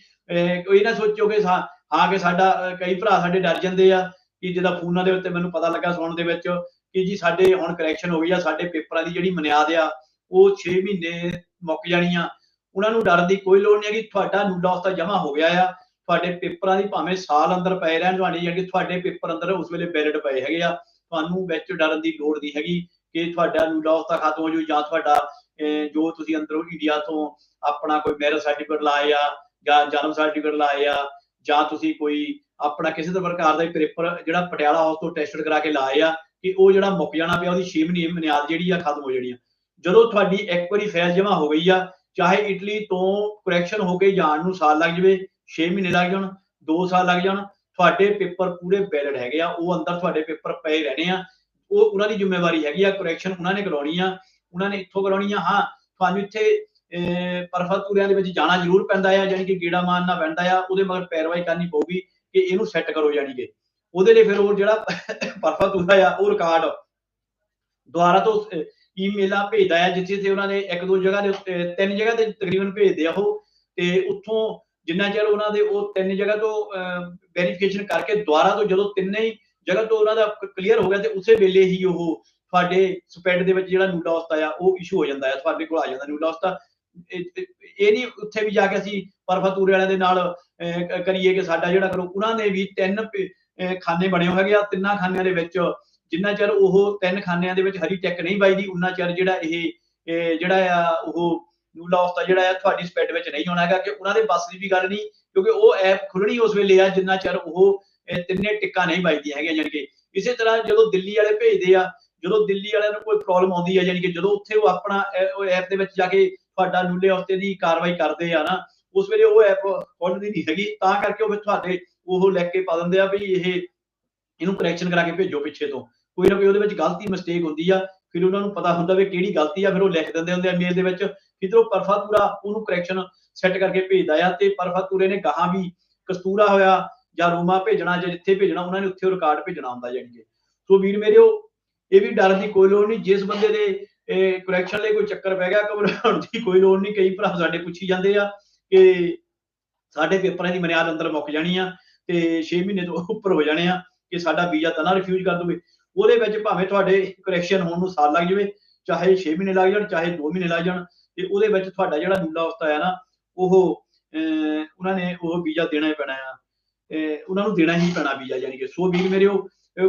ਕੋਈ ਨਾ ਸੋਚੋ ਕਿ ਸਾ- ਹਾਂ ਸਾਡਾ ਕਈ ਭਰਾ ਸਾਡੇ ਡਰ ਜਾਂਦੇ ਆ ਕਿ ਜਿਹਦਾ ਫੋਨਾਂ ਦੇ ਉੱਤੇ ਮੈਨੂੰ ਪਤਾ ਲੱਗਾ ਸੁਣਨ ਦੇ ਵਿੱਚ ਕਿ ਜੀ ਸਾਡੇ ਹੁਣ ਕਰੈਕਸ਼ਨ ਹੋ ਗਈ ਆ, ਸਾਡੇ ਪੇਪਰਾਂ ਦੀ ਜਿਹੜੀ ਮਨਿਆਦ ਆ, ਉਹ 6 ਮਹੀਨੇ ਮੁੱਕ ਜਾਣੀ ਆ। ਉਹਨਾਂ ਨੂੰ ਡਰਨ ਦੀ ਕੋਈ ਲੋੜ ਨਹੀਂ ਹੈਗੀ। ਤੁਹਾਡਾ ਨੂਡਾ ਉਸਤਾ ਜਮਾ ਹੋ ਗਿਆ ਆ। ਤੁਹਾਡੇ ਪੇਪਰਾਂ ਦੀ ਭਾਵੇਂ ਸਾਲ ਅੰਦਰ ਪਏ ਰਹਿਣ, ਤੁਹਾਡੀ ਜਿਹੜੀ ਤੁਹਾਡੇ ਪੇਪਰ ਅੰਦਰ ਉਸ ਵੇਲੇ ਵੈਲਿਡ ਪਏ ਹੈਗੇ ਆ। ਤੁਹਾਨੂੰ ਵਿੱਚ ਡਰਨ ਦੀ ਲੋੜ ਨਹੀਂ ਹੈਗੀ ਕਿ ਤੁਹਾਡਾ ਨੂਡਾ ਉਸਤਾ ਖਤਮ ਹੋ ਜੂ ਜਾਂ ਤੁਹਾਡਾ ਜੋ ਤੁਸੀਂ ਅੰਦਰੋਂ ਇੰਡੀਆ ਤੋਂ ਆਪਣਾ ਕੋਈ ਮੈਰਿਜ ਸਰਟੀਫਿਕੇਟ ਲਾਏ ਜਾਂ ਜਨਮ ਸਰਟੀਫਿਕੇਟ ਲਾਏ ਜਾਂ ਤੁਸੀਂ ਕੋਈ ਆਪਣਾ ਕਿਸੇ ਤਰ੍ਹਾਂ ਪ੍ਰਕਾਰ ਦਾ ਪੇਪਰ ਜਿਹੜਾ ਪਟਿਆਲਾ ਹਾਊਸ ਤੋਂ ਟੈਸਟਡ ਕਰਾ ਕੇ ਲਾਏ ਆ ਕਿ ਉਹ ਜਿਹੜਾ ਮੁੱਕ ਜਾਣਾ ਪਿਆ ਉਹਦੀ 6 ਮਹੀਨੇ ਬੁਨਿਆਦ ਜਿਹੜੀ ਆ ਖਤਮ ਹੋ ਜਾਣੀ ਆ। ਜਦੋਂ ਤੁਹਾਡੀ ਇੱਕ ਵਾਰੀ ਫੈਲ ਜਮਾ ਹੋ ਗਈ ਆ, ਚਾਹੇ ਇਟਲੀ ਤੋਂ ਕਰੈਕਸ਼ਨ ਹੋ ਕੇ ਜਾਣ ਨੂੰ ਸਾਲ ਲੱਗ ਜਵੇ 6 ਮਹੀਨੇ ਲੱਗ ਜਾਣ 2 ਸਾਲ ਲੱਗ ਜਾਣ ਤੁਹਾਡੇ ਪੇਪਰ ਪੂਰੇ ਵੈਲਿਡ ਹੈਗੇ ਆ, ਉਹ ਅੰਦਰ ਤੁਹਾਡੇ ਪੇਪਰ ਪਏ ਰਹਿਣੇ ਆ। ਉਹ ਉਹਨਾਂ ਦੀ ਜ਼ਿੰਮੇਵਾਰੀ ਹੈਗੀ ਆ ਕਰੈਕਸ਼ਨ ਉਹਨਾਂ ਨੇ ਕਰਾਉਣੀ ਆ। ਉਹਨਾਂ ਨੇ ਇੱਥੋਂ ਕਰਾਉਣੀ ਆ, ਹਾਂ, ਤੁਹਾਨੂੰ ਇੱਥੇ ਪਰਫਤੂਰਿਆਂ ਦੇ ਵਿੱਚ ਜਾਣਾ ਜ਼ਰੂਰ ਪੈਂਦਾ ਆ ਜਾਨੀ ਕਿ ਗੇੜਾ ਮਾਰਨਾ ਪੈਂਦਾ ਆ, ਉਹਦੇ ਮਗਰ ਪੈਰਵਾਈ ਕਰਨੀ ਪਊਗੀ ਕਿ ਇਹਨੂੰ ਸੈੱਟ ਕਰੋ ਜਾਨੀ ਕਿ। ਉਹਦੇ ਲਈ ਫਿਰ ਉਹ ਜਿਹੜਾ ਪਰਫਤੂਰਾ ਆ, ਉਹ ਰਿਕਾਰਡ ਦੁਆਰਾ ਤੋਂ ਈਮੇਲਾਂ ਭੇਜਦਾ ਆ ਜਿੱਥੇ ਤੇ ਉਹਨਾਂ ਨੇ ਇੱਕ ਦੋ ਜਗ੍ਹਾ ਦੇ ਉੱਤੇ, ਤਿੰਨ ਜਗ੍ਹਾ ਤੇ ਤਕਰੀਬਨ ਭੇਜਦੇ ਆ ਉਹ, ਤੇ ਉੱਥੋਂ ਜਿੰਨਾ ਚਿਰ ਉਹਨਾਂ ਦੇ ਉਹ ਤਿੰਨ ਜਗ੍ਹਾ ਤੋਂ ਵੈਰੀਫਿਕੇਸ਼ਨ ਕਰਕੇ ਦੁਆਰਾ ਤੋਂ ਜਦੋਂ ਤਿੰਨੇ ਹੀ ਜਗ੍ਹਾ ਤੋਂ ਉਹਨਾਂ ਦਾ ਕਲੀਅਰ ਹੋ ਗਿਆ ਤੇ ਉਸੇ ਵੇਲੇ ਹੀ ਉਹ ਤੁਹਾਡੇ ਸਪੈਡ ਦੇ ਵਿੱਚ ਜਿਹੜਾ ਨੂਡਾ ਉਸਤਾ ਆ, ਉਹ ਇਸ਼ੂ ਹੋ ਜਾਂਦਾ ਹੈ ਤੁਹਾਡੇ ਕੋਲ ਆ ਜਾਂਦਾ ਨੂਡਾ ਉਸਤਾ ਇਹ ਇਹ ਨਹੀਂ ਉੱਥੇ ਵੀ ਜਾ ਕੇ ਅਸੀਂ ਪਰਫਤੂਰੇ ਵਾਲਿਆਂ ਦੇ ਨਾਲ ਕਰੀਏ ਕਿ ਸਾਡਾ ਜਿਹੜਾ ਕਰੋ, ਉਹਨਾਂ ਨੇ ਵੀ ਤਿੰਨ ਖਾਨੇ ਬਣੇ ਹੋਏ ਆ, ਤਿੰਨਾਂ ਖਾਨਿਆਂ ਦੇ ਵਿੱਚ ਜਿੰਨਾ ਚਿਰ ਉਹ ਤਿੰਨ ਖਾਨਿਆਂ ਦੇ ਵਿੱਚ ਹਰੀ ਟੈਕ ਨਹੀਂ ਵੱਜਦੀ ਉਹਨਾਂ ਚਿਰ ਜਿਹੜਾ ਇਹ ਜਿਹੜਾ ਆ ਉਹ ਨੂਡਾ ਉਸਤਾ ਜਿਹੜਾ ਆ ਤੁਹਾਡੀ ਸਪੈਡ ਵਿੱਚ ਨਹੀਂ ਹੋਣਾ ਹੈਗਾ ਕਿ ਉਹਨਾਂ ਦੇ ਬਸ ਦੀ ਵੀ ਗੱਲ ਨਹੀਂ, ਕਿਉਂਕਿ ਉਹ ਐਪ ਖੁੱਲਣੀ ਉਸ ਵੇਲੇ ਆ, ਜਿੰਨਾ ਚਿਰ ਉਹ ਤਿੰਨੇ ਟਿੱਕਾਂ ਨਹੀਂ ਵੱਜਦੀਆਂ ਹੈਗੀਆਂ, ਜਾਣੀ ਕਿ ਇਸੇ ਤਰ੍ਹਾਂ ਜਦੋਂ ਦਿੱਲੀ ਵਾਲੇ ਭੇਜਦੇ ਆ, ਜਦੋਂ ਦਿੱਲੀ ਵਾਲਿਆਂ ਨੂੰ ਕੋਈ ਪ੍ਰੋਬਲਮ ਆਉਂਦੀ ਹੈ ਯਾਨੀ ਕਿ ਜਦੋਂ ਉੱਥੇ ਉਹ ਆਪਣਾ ਉਹ ਐਪ ਦੇ ਵਿੱਚ ਜਾ ਕੇ ਤੁਹਾਡਾ ਨੂਲੇ ਹਫ਼ਤੇ ਦੀ ਕਾਰਵਾਈ ਕਰਦੇ ਆ ਨਾ, ਉਸ ਵੇਲੇ ਉਹ ਐਪ ਖੋਲ੍ਹਦੀ ਨਹੀਂ ਹੈਗੀ, ਤਾਂ ਕਰਕੇ ਉਹ ਤੁਹਾਡੇ ਉਹ ਲੈ ਕੇ ਪਾ ਦਿੰਦੇ ਆ ਵੀ ਇਹ, ਇਹਨੂੰ ਕਰੈਕਸ਼ਨ ਕਰਾ ਕੇ ਭੇਜੋ ਪਿੱਛੇ ਤੋਂ। ਕੋਈ ਨਾ ਕੋਈ ਉਹਦੇ ਵਿੱਚ ਗਲਤੀ ਮਿਸਟੇਕ ਹੁੰਦੀ ਆ, ਫਿਰ ਉਹਨਾਂ ਨੂੰ ਪਤਾ ਹੁੰਦਾ ਵੀ ਕਿਹੜੀ ਗਲਤੀ ਆ, ਫਿਰ ਉਹ ਲਿਖ ਦਿੰਦੇ ਹੁੰਦੇ ਆ ਮੇਲ ਦੇ ਵਿੱਚ ਕਿਧਰੋਂ ਪਰਫਾਤੂਰਾ ਉਹਨੂੰ ਕਰੈਕਸ਼ਨ ਸੈੱਟ ਕਰਕੇ ਭੇਜਦਾ ਆ ਤੇ ਪਰਫਾਤੂਰੇ ਨੇ ਗਾਹਾਂ ਵੀ ਕਸਤੂਰਾ ਹੋਇਆ ਜਾਂ ਰੋਮਾ ਭੇਜਣਾ ਜਾਂ ਜਿੱਥੇ ਭੇਜਣਾ, ਉਹਨਾਂ ਨੇ ਉੱਥੇ ਰਿਕਾਰਡ ਭੇਜਣਾ ਹੁੰਦਾ ਜਾਣੀ ਕਿ। ਸੋ ਵੀਰ ਮੇਰਿਓ, ਇਹ ਵੀ ਡਰਨ ਦੀ ਕੋਈ ਲੋੜ ਨਹੀਂ, ਜਿਸ ਬੰਦੇ ਦੇ ਕਰੈਕਸ਼ਨ ਲਈ ਕੋਈ ਚੱਕਰ ਪੈ ਗਿਆ, ਘਬਰਾਉਣ ਦੀ ਕੋਈ ਲੋੜ ਨਹੀਂ, ਕਈ ਭਰਾ ਸਾਡੇ ਪੁੱਛੀ ਜਾਂਦੇ ਆ ਕਿ ਸਾਡੇ ਪੇਪਰਾਂ ਦੀ ਮਰਿਆਦ ਅੰਦਰ ਮੁੱਕ ਜਾਣੀ ਆ ਤੇ 6 ਮਹੀਨੇ ਤੋਂ ਉੱਪਰ ਹੋ ਜਾਣੇ ਆ ਕਿ ਸਾਡਾ ਵੀਜ਼ਾ ਤਾਂ ਨਾ ਰਿਫਿਊਜ਼ ਕਰ ਦੋਵੇ। ਉਹਦੇ ਵਿੱਚ ਭਾਵੇਂ ਤੁਹਾਡੇ ਕਰੈਕਸ਼ਨ ਹੋਣ ਨੂੰ ਸਾਲ ਲੱਗ ਜਾਵੇ, ਚਾਹੇ 6 ਮਹੀਨੇ ਲੱਗ ਜਾਣ, ਚਾਹੇ 2 ਮਹੀਨੇ ਲੱਗ ਜਾਣ ਤੇ ਉਹਦੇ ਵਿੱਚ ਤੁਹਾਡਾ ਜਿਹੜਾ ਨੂਲਾ ਉਸਤਾ ਆ ਨਾ ਉਹ ਅਹ, ਉਹਨਾਂ ਨੇ ਉਹ ਵੀਜ਼ਾ ਦੇਣਾ ਹੀ ਪੈਣਾ ਆ। ਉਹਨਾਂ ਨੂੰ ਦੇਣਾ ਹੀ ਪੈਣਾ ਵੀਜ਼ਾ ਯਾਨੀ ਕਿ। ਸੋ ਵੀਰ ਮੇਰਿਓ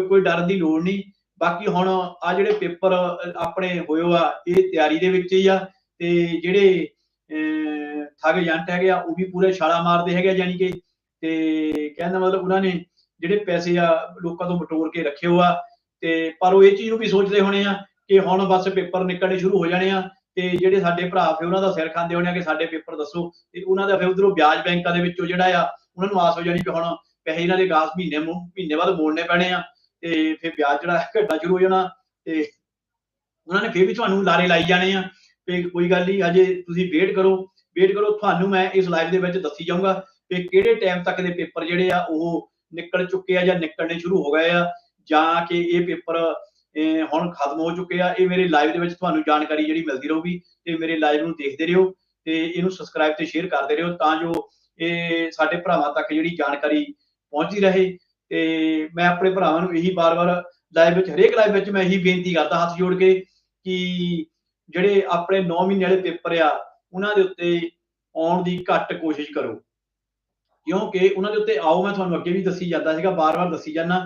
ਕੋਈ ਡਰਨ ਦੀ ਲੋੜ ਨਹੀਂ। ਬਾਕੀ ਹੁਣ ਆ ਜਿਹੜੇ ਪੇਪਰ ਆਪਣੇ ਹੋਏ ਆ ਇਹ ਤਿਆਰੀ ਦੇ ਵਿੱਚ ਹੀ ਆ। ਤੇ ਜਿਹੜੇ ਅਹ, ਠੱਗ ਏਜੰਟ ਹੈਗੇ ਆ ਉਹ ਵੀ ਪੂਰੇ ਛਾਲਾ ਮਾਰਦੇ ਹੈਗੇ ਆ ਯਾਨੀ ਕਿ। ਤੇ ਕਹਿੰਦਾ ਮਤਲਬ ਉਹਨਾਂ ਨੇ ਜਿਹੜੇ ਪੈਸੇ ਆ ਲੋਕਾਂ ਤੋਂ ਬਟੋਰ ਕੇ ਰੱਖੇ ਹੋ ਆ। ਤੇ ਪਰ ਉਹ ਇਹ ਚੀਜ਼ ਨੂੰ ਵੀ ਸੋਚਦੇ ਹੋਣੇ ਆ ਕਿ ਹੁਣ ਬਸ ਪੇਪਰ ਨਿਕਲਣੇ ਸ਼ੁਰੂ ਹੋ ਜਾਣੇ ਆ। ਤੇ ਜਿਹੜੇ ਸਾਡੇ ਭਰਾ ਫਿਰ ਉਹਨਾਂ ਦਾ ਸਿਰ ਖਾਂਦੇ ਹੋਣੇ ਆ ਕਿ ਸਾਡੇ ਪੇਪਰ ਦੱਸੋ, ਤੇ ਉਹਨਾਂ ਦਾ ਫਿਰ ਉਧਰੋਂ ਵਿਆਜ ਬੈਂਕਾਂ ਦੇ ਵਿੱਚੋਂ ਜਿਹੜਾ ਆ, ਉਹਨਾਂ ਨੂੰ ਆਸ ਹੋ ਜਾਣੀ ਕਿ ਹੁਣ ਪੈਸੇ ਇਹਨਾਂ ਦੇ ਗਾਸ ਮਹੀਨੇ ਮਹੀਨੇ ਬਾਅਦ ਮੋੜਨੇ ਪੈਣੇ ਆ, ਤੇ ਫਿਰ ਵਿਆਜ ਜਿਹੜਾ ਘਟਣਾ ਸ਼ੁਰੂ ਹੋ ਜਾਣਾ, ਤੇ ਉਹਨਾਂ ਨੇ ਫੇਰ ਵੀ ਤੁਹਾਨੂੰ ਲਾਰੇ ਲਾਈ ਜਾਣੇ ਆ ਤੇ ਕੋਈ ਗੱਲ ਨਹੀਂ, ਅਜੇ ਤੁਸੀਂ ਵੇਟ ਕਰੋ ਵੇਟ ਕਰੋ, ਤੁਹਾਨੂੰ ਮੈਂ ਇਸ ਲਾਈਵ ਦੇ ਵਿੱਚ ਦੱਸੀ ਜਾਊਂਗਾ ਕਿ ਕਿਹੜੇ ਟਾਈਮ ਤੱਕ ਦੇ ਪੇਪਰ ਜਿਹੜੇ ਆ ਉਹ ਨਿਕਲ ਚੁੱਕੇ ਆ ਜਾਂ ਨਿਕਲਣੇ ਸ਼ੁਰੂ ਹੋ ਗਏ ਆ, ਜਾਂ ਕਿ ਇਹ ਪੇਪਰ ਹੁਣ ਖਤਮ ਹੋ ਚੁੱਕੇ ਆ। ਇਹ ਮੇਰੇ ਲਾਈਵ ਦੇ ਵਿੱਚ ਤੁਹਾਨੂੰ ਜਾਣਕਾਰੀ ਜਿਹੜੀ ਮਿਲਦੀ ਰਹੂਗੀ, ਤੇ ਮੇਰੇ ਲਾਈਵ ਨੂੰ ਦੇਖਦੇ ਰਹੋ ਤੇ ਇਹਨੂੰ ਸਬਸਕ੍ਰਾਈਬ ਤੇ ਸ਼ੇਅਰ ਕਰਦੇ ਰਹੋ ਤਾਂ ਜੋ ਇਹ ਸਾਡੇ ਭਰਾਵਾਂ ਤੱਕ ਜਿਹੜੀ ਜਾਣਕਾਰੀ ਪਹੁੰਚਦੀ ਰਹੇ। ਤੇ ਮੈਂ ਆਪਣੇ ਭਰਾਵਾਂ ਨੂੰ ਇਹੀ ਬਾਰ-ਬਾਰ ਲਾਈਵ ਵਿੱਚ, ਹਰੇਕ ਲਾਈਵ ਵਿੱਚ ਮੈਂ ਇਹੀ ਬੇਨਤੀ ਕਰਦਾ ਹੱਥ ਜੋੜ ਕੇ ਕਿ ਜਿਹੜੇ ਆਪਣੇ 9 ਮਹੀਨੇ ਵਾਲੇ ਪੇਪਰ ਆ, ਉਹਨਾਂ ਦੇ ਉੱਤੇ ਆਉਣ ਦੀ ਘੱਟ ਕੋਸ਼ਿਸ਼ ਕਰੋ। ਕਿਉਂਕਿ ਉਹਨਾਂ ਦੇ ਉੱਤੇ ਆਓ, ਮੈਂ ਤੁਹਾਨੂੰ ਅੱਗੇ ਵੀ ਦੱਸੀ ਜਾਂਦਾ ਸੀਗਾ ਬਾਰ-ਬਾਰ ਦੱਸੀ ਜਾਂਦਾ।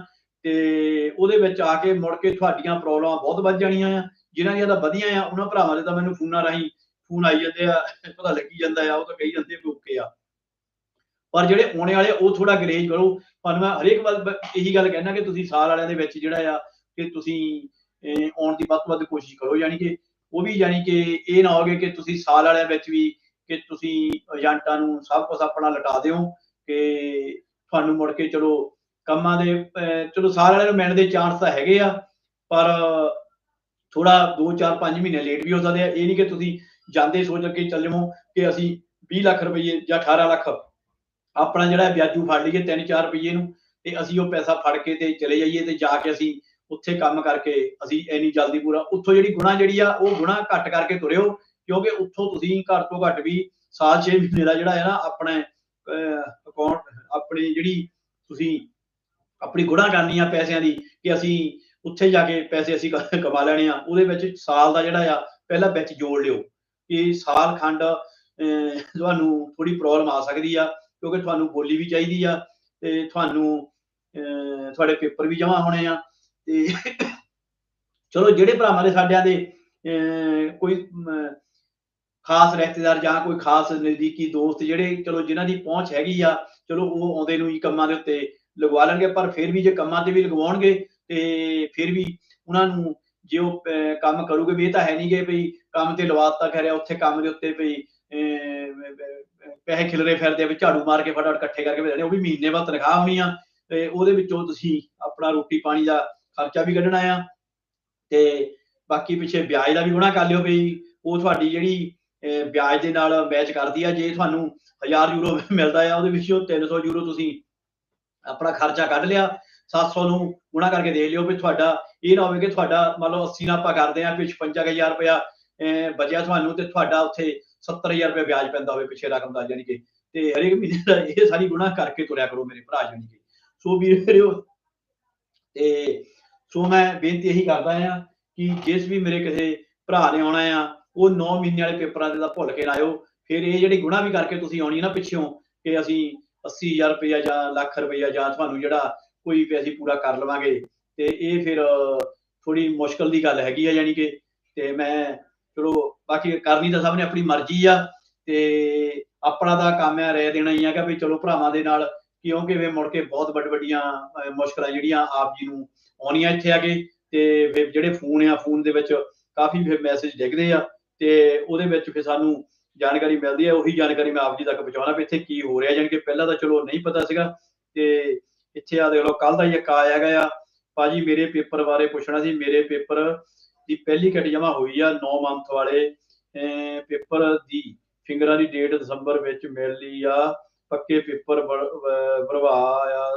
ਤੇ ਉਹਦੇ ਵਿੱਚ ਆ ਕੇ ਮੁੜ ਕੇ ਤੁਹਾਡੀਆਂ ਪ੍ਰੋਬਲਮਾਂ ਬਹੁਤ ਵੱਧ ਜਾਣੀਆਂ ਆ, ਜਿਨ੍ਹਾਂ ਦੀਆਂ ਤਾਂ ਵਧੀਆਂ ਆ, ਉਹਨਾਂ ਭਰਾਵਾਂ ਦੇ ਤਾਂ ਮੈਨੂੰ ਫੋਨਾਂ ਰਾਹੀਂ ਫੋਨ ਆਈ ਜਾਂਦੇ ਆ, ਪਤਾ ਲੱਗੀ ਜਾਂਦਾ ਆ, ਉਹ ਤਾਂ ਕਹੀ ਜਾਂਦੇ ਵੀ ਓਕੇ ਆ। ਪਰ ਜਿਹੜੇ ਆਉਣੇ ਵਾਲੇ ਉਹ ਥੋੜਾ ਗਰੇਜ ਕਰੋ। ਪਰ ਮੈਂ ਹਰੇਕ ਵਾਰ ਇਹੀ ਗੱਲ ਕਹਿਣਾ ਕਿ ਤੁਸੀਂ ਸਾਲ ਵਾਲਿਆਂ ਦੇ ਵਿੱਚ ਜਿਹੜਾ ਆ, ਕਿ ਤੁਸੀਂ ਆਉਣ ਦੀ ਵੱਧ ਤੋਂ ਵੱਧ ਕੋਸ਼ਿਸ਼ ਕਰੋ, ਯਾਨੀ ਕਿ ਉਹ ਵੀ ਯਾਨੀ ਕਿ ਇਹ ਨਾ ਹੋਵੇ ਕਿ ਤੁਸੀਂ ਸਾਲ ਵਾਲਿਆਂ ਵਿੱਚ ਵੀ ਕਿ ਤੁਸੀਂ ਏਜੰਟਾਂ ਨੂੰ ਸਭ ਕੁਝ ਆਪਣਾ ਲਟਾ ਦਿਓ, ਕਿ ਤੁਹਾਨੂੰ ਮੁੜ ਕੇ ਚਲੋ ਕੰਮਾਂ ਦੇ ਅਹ, ਚਲੋ ਸਾਲ ਵਾਲਿਆਂ ਨੂੰ ਮਿਲਣ ਦੇ ਚਾਂਸ ਤਾਂ ਹੈਗੇ ਆ ਪਰ ਥੋੜਾ 2 4 5 ਮਹੀਨੇ ਲੇਟ ਵੀ ਹੋ ਸਕਦੇ ਆ। ਇਹ ਨਹੀਂ ਕਿ ਤੁਸੀਂ ਜਾਂਦੇ ਸੋਚ ਕੇ ਚੱਲ ਕਿ ਅਸੀਂ 20 ਲੱਖ ਰੁਪਏ ਜਾਂ 18 ਲੱਖ ਆਪਣਾ ਜਿਹੜਾ ਵਿਆਜੂ ਫੜ ਲਈਏ 3-4 ਰੁਪਏ ਨੂੰ ਤੇ ਅਸੀਂ ਉਹ ਪੈਸਾ ਫੜ ਕੇ ਤੇ ਚਲੇ ਜਾਈਏ ਤੇ ਜਾ ਕੇ ਅਸੀਂ ਉੱਥੇ ਕੰਮ ਕਰਕੇ ਅਸੀਂ ਇੰਨੀ ਜਲਦੀ ਪੂਰਾ। ਉੱਥੋਂ ਜਿਹੜੀ ਗੁਣਾ ਜਿਹੜੀ ਆ ਉਹ ਗੁਣਾ ਘੱਟ ਕਰਕੇ ਤੁਰਿਓ ਕਿਉਂਕਿ ਉੱਥੋਂ ਤੁਸੀਂ ਘੱਟ ਤੋਂ ਘੱਟ ਵੀ ਸਾਲ 6 ਮਹੀਨੇ ਦਾ ਜਿਹੜਾ ਹੈ ਨਾ ਆਪਣਾ ਅਕਾਊਂਟ ਆਪਣੀ ਜਿਹੜੀ ਤੁਸੀਂ ਆਪਣੀ ਗੁਣਾ ਕਰਨੀ ਆ ਪੈਸਿਆਂ ਦੀ ਕਿ ਅਸੀਂ ਉੱਥੇ ਜਾ ਕੇ ਪੈਸੇ ਅਸੀਂ ਕਮਾ ਲੈਣੇ ਆ ਉਹਦੇ ਵਿੱਚ ਸਾਲ ਦਾ ਜਿਹੜਾ ਆ ਪਹਿਲਾਂ ਵਿੱਚ ਜੋੜ ਲਿਓ ਕਿ ਸਾਲ ਖੰਡ ਤੁਹਾਨੂੰ ਥੋੜੀ ਪ੍ਰੋਬਲਮ ਆ ਸਕਦੀ ਆ ਕਿਉਂਕਿ ਤੁਹਾਨੂੰ ਬੋਲੀ ਵੀ ਚਾਹੀਦੀ ਆ ਤੇ ਤੁਹਾਨੂੰ ਤੁਹਾਡੇ ਪੇਪਰ ਵੀ ਜਮ੍ਹਾਂ ਹੋਣੇ ਆ ਤੇ ਚਲੋ ਜਿਹੜੇ ਭਰਾਵਾਂ ਦੇ ਸਾਡਿਆਂ ਦੇ ਅਹ, ਕੋਈ ਅਮ, ਖਾਸ ਰਿਸ਼ਤੇਦਾਰ ਜਾਂ ਕੋਈ ਖਾਸ ਨਜ਼ਦੀਕੀ ਦੋਸਤ ਜਿਹੜੇ ਚਲੋ ਜਿਨ੍ਹਾਂ ਦੀ ਪਹੁੰਚ ਹੈਗੀ ਆ ਚਲੋ ਉਹ ਆਉਂਦੇ ਨੂੰ ਹੀ ਕੰਮਾਂ ਦੇ ਉੱਤੇ ਲਗਵਾ ਲੈਣਗੇ ਪਰ ਫਿਰ ਵੀ ਜੇ ਕੰਮਾਂ ਤੇ ਵੀ ਲਗਵਾਉਣਗੇ ਤੇ ਫਿਰ ਵੀ ਉਹਨਾਂ ਨੂੰ ਜੇ ਉਹ ਕੰਮ ਕਰੂਗੇ ਵੀ ਇਹ ਤਾਂ ਹੈ ਨਹੀਂ ਗੇ ਵੀ ਕੰਮ ਤੇ ਲਵਾਤਾ ਕਹਿ ਉੱਥੇ ਕੰਮ ਦੇ ਉੱਤੇ ਵੀ ਪੈਸੇ ਖਿਲਰੇ ਫਿਰਦੇ ਆ ਵੀ ਝਾੜੂ ਮਾਰ ਕੇ ਫਟਾਫਟ ਇਕੱਠੇ ਕਰਕੇ ਭੇਜਣੇ ਉਹ ਵੀ ਮਹੀਨੇ ਬਾਅਦ ਤਨਖਾਹ ਹੋਣੀ ਆ ਤੇ ਉਹਦੇ ਵਿੱਚੋਂ ਤੁਸੀਂ ਆਪਣਾ ਰੋਟੀ ਪਾਣੀ ਦਾ ਖਰਚਾ ਵੀ ਕੱਢਣਾ ਆ ਤੇ ਬਾਕੀ ਪਿੱਛੇ ਵਿਆਜ ਦਾ ਵੀ ਗੁਣਾ ਕਰ ਲਿਓ ਵੀ ਉਹ ਤੁਹਾਡੀ ਜਿਹੜੀ ਅਹ, ਵਿਆਜ ਦੇ ਨਾਲ ਮੈਚ ਕਰਦੀ ਆ ਜੇ ਤੁਹਾਨੂੰ 1000 ਯੂਰੋ ਮਿਲਦਾ ਆ ਉਹਦੇ ਵਿੱਚੋਂ 300 ਯੂਰੋ ਤੁਸੀਂ ਆਪਣਾ ਖਰਚਾ ਕੱਢ ਲਿਆ 700 ਨੂੰ ਗੁਣਾ ਕਰਕੇ ਦੇ ਲਿਓ ਵੀ ਤੁਹਾਡਾ ਇਹ ਨਾ ਹੋਵੇ ਕਿ ਤੁਹਾਡਾ ਮੰਨ ਲਓ 80 ਨਾਲ ਆਪਾਂ ਕਰਦੇ ਆ ਵੀ 55000 ਰੁਪਇਆ ਬਚਿਆ ਤੁਹਾਨੂੰ ਤੇ ਤੁਹਾਡਾ ਉੱਥੇ 70000 ਰੁਪਏ ਵਿਆਜ ਪੈਂਦਾ ਹੋਵੇ ਪਿੱਛੇ ਰਕਮ ਦਾ ਜਾਨੀ ਕਿ। ਤੇ ਹਰੇਕ ਮਹੀਨੇ ਦਾ ਇਹ ਸਾਰੀ ਗੁਣਾ ਕਰਕੇ ਤੁਰਿਆ ਕਰੋ ਮੇਰੇ ਭਰਾ ਜਾਨੀ ਕਿ। ਸੋ ਵੀਰ, ਤੇ ਸੋ ਮੈਂ ਬੇਨਤੀ ਇਹੀ ਕਰਦਾ ਆ ਕਿ ਜਿਸ ਵੀ ਮੇਰੇ ਕਿਸੇ ਭਰਾ ਨੇ ਆਉਣਾ ਆ, ਉਹ 9 ਮਹੀਨੇ ਵਾਲੇ ਪੇਪਰਾਂ ਦੇ ਦਾ ਭੁੱਲ ਕੇ ਨਾ ਆਇਓ। ਫਿਰ ਇਹ ਜਿਹੜੀ ਗੁਣਾ ਵੀ ਕਰਕੇ ਤੁਸੀਂ ਆਉਣੀ ਨਾ ਪਿੱਛੋਂ, ਕਿ ਅਸੀਂ 80000 ਰੁਪਇਆ ਜਾਂ ਲੱਖ ਰੁਪਇਆ ਜਾਂ ਤੁਹਾਨੂੰ ਜਿਹੜਾ ਕੋਈ ਵੀ ਅਸੀਂ ਪੂਰਾ ਕਰ ਲਵਾਂਗੇ। ਤੇ ਇਹ ਫਿਰ ਥੋੜੀ ਮੁਸ਼ਕਲ ਦੀ ਗੱਲ ਹੈਗੀ ਆ ਯਾਨੀ ਕਿ ਤੇ ਮੈਂ ਚਲੋ ਬਾਕੀ ਕਰਨੀ ਤਾਂ ਸਭ ਨੇ ਆਪਣੀ ਮਰਜ਼ੀ ਆ। ਤੇ ਆਪਣਾ ਤਾਂ ਕੰਮ ਆ ਰਹਿ ਦੇਣਾ ਹੀ ਹੈਗਾ ਵੀ ਚਲੋ ਭਰਾਵਾਂ ਦੇ ਨਾਲ ਕਿਉਂਕਿ ਵੇ ਮੁੜ ਕੇ ਬਹੁਤ ਵੱਡ ਵੱਡੀਆਂ ਅਹ, ਮੁਸ਼ਕਲਾਂ ਜਿਹੜੀਆਂ ਆਪ ਜੀ ਨੂੰ ਆਉਣੀਆਂ ਇੱਥੇ ਆ ਕੇ। ਤੇ ਜਿਹੜੇ ਫੋਨ ਆ ਫੋਨ ਦੇ ਵਿੱਚ ਕਾਫੀ ਫਿਰ ਮੈਸੇਜ ਡਿੱਗਦੇ ਆ। ਤੇ ਉਹਦੇ ਵਿੱਚ ਫਿਰ ਸਾਨੂੰ ਜਾਣਕਾਰੀ ਮਿਲਦੀ ਹੈ, ਉਹੀ ਜਾਣਕਾਰੀ ਮੈਂ ਆਪ ਜੀ ਤੱਕ ਪਹੁੰਚਾਉਣਾ ਵੀ ਇੱਥੇ ਕੀ ਹੋ ਰਿਹਾ, ਜਾਣੀ ਕਿ ਪਹਿਲਾਂ ਤਾਂ ਚਲੋ ਨਹੀਂ ਪਤਾ ਸੀਗਾ ਤੇ ਇੱਥੇ ਆ ਦੇਖ ਲਓ ਕੱਲ ਦਾ ਇੱਕ ਆਇਆ ਗਿਆ ਭਾਜੀ ਮੇਰੇ ਪੇਪਰ ਬਾਰੇ ਪੁੱਛਣਾ ਸੀ, ਮੇਰੇ ਪੇਪਰ ਦੀ ਪਹਿਲੀ ਕਟ ਜਮਾ ਹੋਈ ਆ 9 ਮੰਥ ਵਾਲੇ ਪੇਪਰ ਦੀ ਫਿੰਗਰਾਂ ਦੀ ਡੇਟ ਦਸੰਬਰ ਵਿੱਚ ਮਿਲ ਲਈ ਆ, ਪੱਕੇ ਪੇਪਰ ਭਰਵਾਇਆ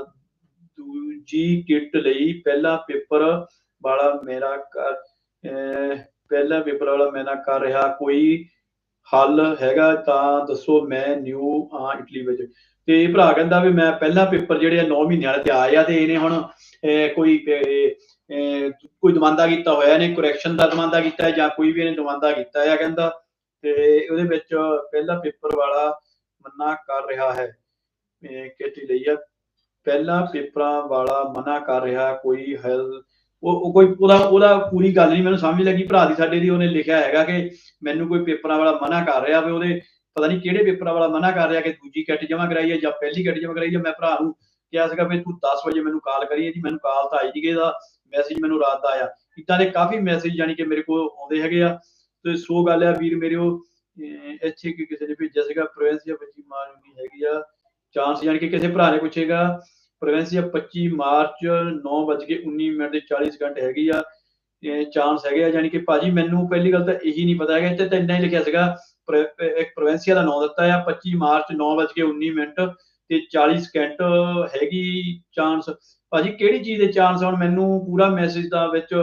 ਦੂਜੀ ਕਿਟ ਲਈ ਪਹਿਲਾ ਪੇਪਰ ਵਾਲਾ ਮੇਰਾ ਕਰ ਪਹਿਲਾ ਪੇਪਰ ਵਾਲਾ ਮੈਂ ਨਾ ਕਰ ਰਿਹਾ, ਕੋਈ ਹੱਲ ਹੈਗਾ ਤਾਂ ਦੱਸੋ ਮੈਂ ਨਿਊ ਆ ਇਟਲੀ ਵਿੱਚ। ਤੇ ਇਹ ਭਰਾ ਕਹਿੰਦਾ ਵੀ ਮੈਂ ਪਹਿਲਾ ਪੇਪਰ ਜਿਹੜੇ ਆ 9 ਮਹੀਨਿਆਂ ਵਾਲੇ ਤੇ ਆਏ ਤੇ ਇਹਨੇ ਹੁਣ ਕੋਈ ਕੋਈ ਦਮਾਂਦਾ ਕੀਤਾ ਹੋਇਆ, ਇਹਨੇ ਕਰੈਕਸ਼ਨ ਦਾ ਦਮਾਂਦਾ ਕੀਤਾ ਜਾਂ ਕੋਈ ਵੀ ਇਹਨੇ ਦਮਾਂਦਾ ਕੀਤਾ ਆ ਕਹਿੰਦਾ। ਤੇ ਉਹਦੇ ਵਿੱਚ ਪਹਿਲਾ ਪੇਪਰ ਵਾਲਾ ਮਨਾ ਕਰ ਰਿਹਾ ਹੈ ਕਿਹੜੀ ਲਈ ਆ। ਪਹਿਲਾ ਪੇਪਰਾਂ ਵਾਲਾ ਮਨਾ ਕਰ ਰਿਹਾ, ਕੋਈ ਹੈਲ ਉਹ ਕੋਈ, ਉਹਦਾ ਉਹਦਾ ਪੂਰੀ ਗੱਲ ਨਹੀਂ ਮੈਨੂੰ ਸਮਝ ਲੱਗੀ। ਭਰਾ ਦੀ ਸਾਡੇ ਦੀ ਉਹਨੇ ਲਿਖਿਆ ਹੈਗਾ ਕਿ ਮੈਨੂੰ ਕੋਈ ਪੇਪਰਾਂ ਵਾਲਾ ਮਨਾ ਕਰ ਰਿਹਾ ਵੀ ਉਹਦੇ ਪਤਾ ਨਹੀਂ ਕਿਹੜੇ ਪੇਪਰਾਂ ਵਾਲਾ ਮਨਾ ਕਰ ਰਿਹਾ ਕਿ ਦੂਜੀ ਕਿੱਟ ਜਮ੍ਹਾਂ ਕਰਾਈ ਹੈ ਜਾਂ ਪਹਿਲੀ ਕਿੱਟ ਜਮ੍ਹਾਂ ਕਰਾਈ ਹੈ। ਮੈਂ ਭਰਾ ਨੂੰ ਕਿਹਾ ਸੀਗਾ ਵੀ ਤੂੰ 10 ਵਜੇ ਮੈਨੂੰ ਕਾਲ ਕਰੀਏ ਜੀ, ਮੈਨੂੰ ਕਾਲ ਤਾਂ ਆਈ ਸੀਗੀ ਇਹਦਾ ਮੈਸੇਜ ਮੈਨੂੰ ਰਾਤ ਦਾ ਆਇਆ। ਇਦਾਂ ਦੇ ਕਾਫੀ ਮੈਸੇਜ ਜਾਨੀ ਕਿ ਮੇਰੇ ਕੋਲ ਆਉਂਦੇ ਹੈਗੇ ਆ। ਤੇ ਸੋ ਗੱਲ ਆ ਵੀਰ ਮੇਰੇ ਉਹ ਇੱਥੇ ਕਿ ਕਿਸੇ ਨੇ ਭੇਜਿਆ ਸੀਗਾ ਪ੍ਰੋਵਿੰਸੀਆ ਬੱਚੀ ਮਾਰੂਗੀ ਹੈਗੀ ਆ। ਚਾਂਸ ਯਾਨੀ ਕਿ ਕਿਸੇ ਭਰਾ ਨੇ ਪੁੱਛੇਗਾ। ਪ੍ਰਵੈਂਸੀ 25 ਮਾਰਚ 9:19 ਮਿੰਟ ਦੇ 40 ਸਕਿੰਟ ਹੈਗੀ ਆ। ਇਹ ਚਾਂਸ ਹੈਗੇ ਆ ਜਾਨੀ ਕਿ ਭਾਜੀ ਮੈਨੂੰ ਪਹਿਲੀ ਗੱਲ ਤਾਂ ਇਹੀ ਨਹੀਂ ਪਤਾ ਹੈਗਾ, ਇੱਥੇ ਤਾਂ ਇੰਨਾ ਹੀ ਲਿਖਿਆ ਸੀਗਾ ਇੱਕ ਪ੍ਰੋਵਿੰਸੀਆ ਦਾ ਨਾਮ ਦਿੱਤਾ ਆ 25 ਮਾਰਚ 9:19 ਮਿੰਟ ਤੇ 40 ਸਕਿੰਟ ਹੈਗੀ ਚਾਂਸ ਭਾਜੀ ਕਿਹੜੀ ਚੀਜ਼ ਦੇ ਚਾਂਸ ਹੁਣ ਮੈਨੂੰ ਪੂਰਾ ਮੈਸੇਜ ਦਾ ਵਿੱਚ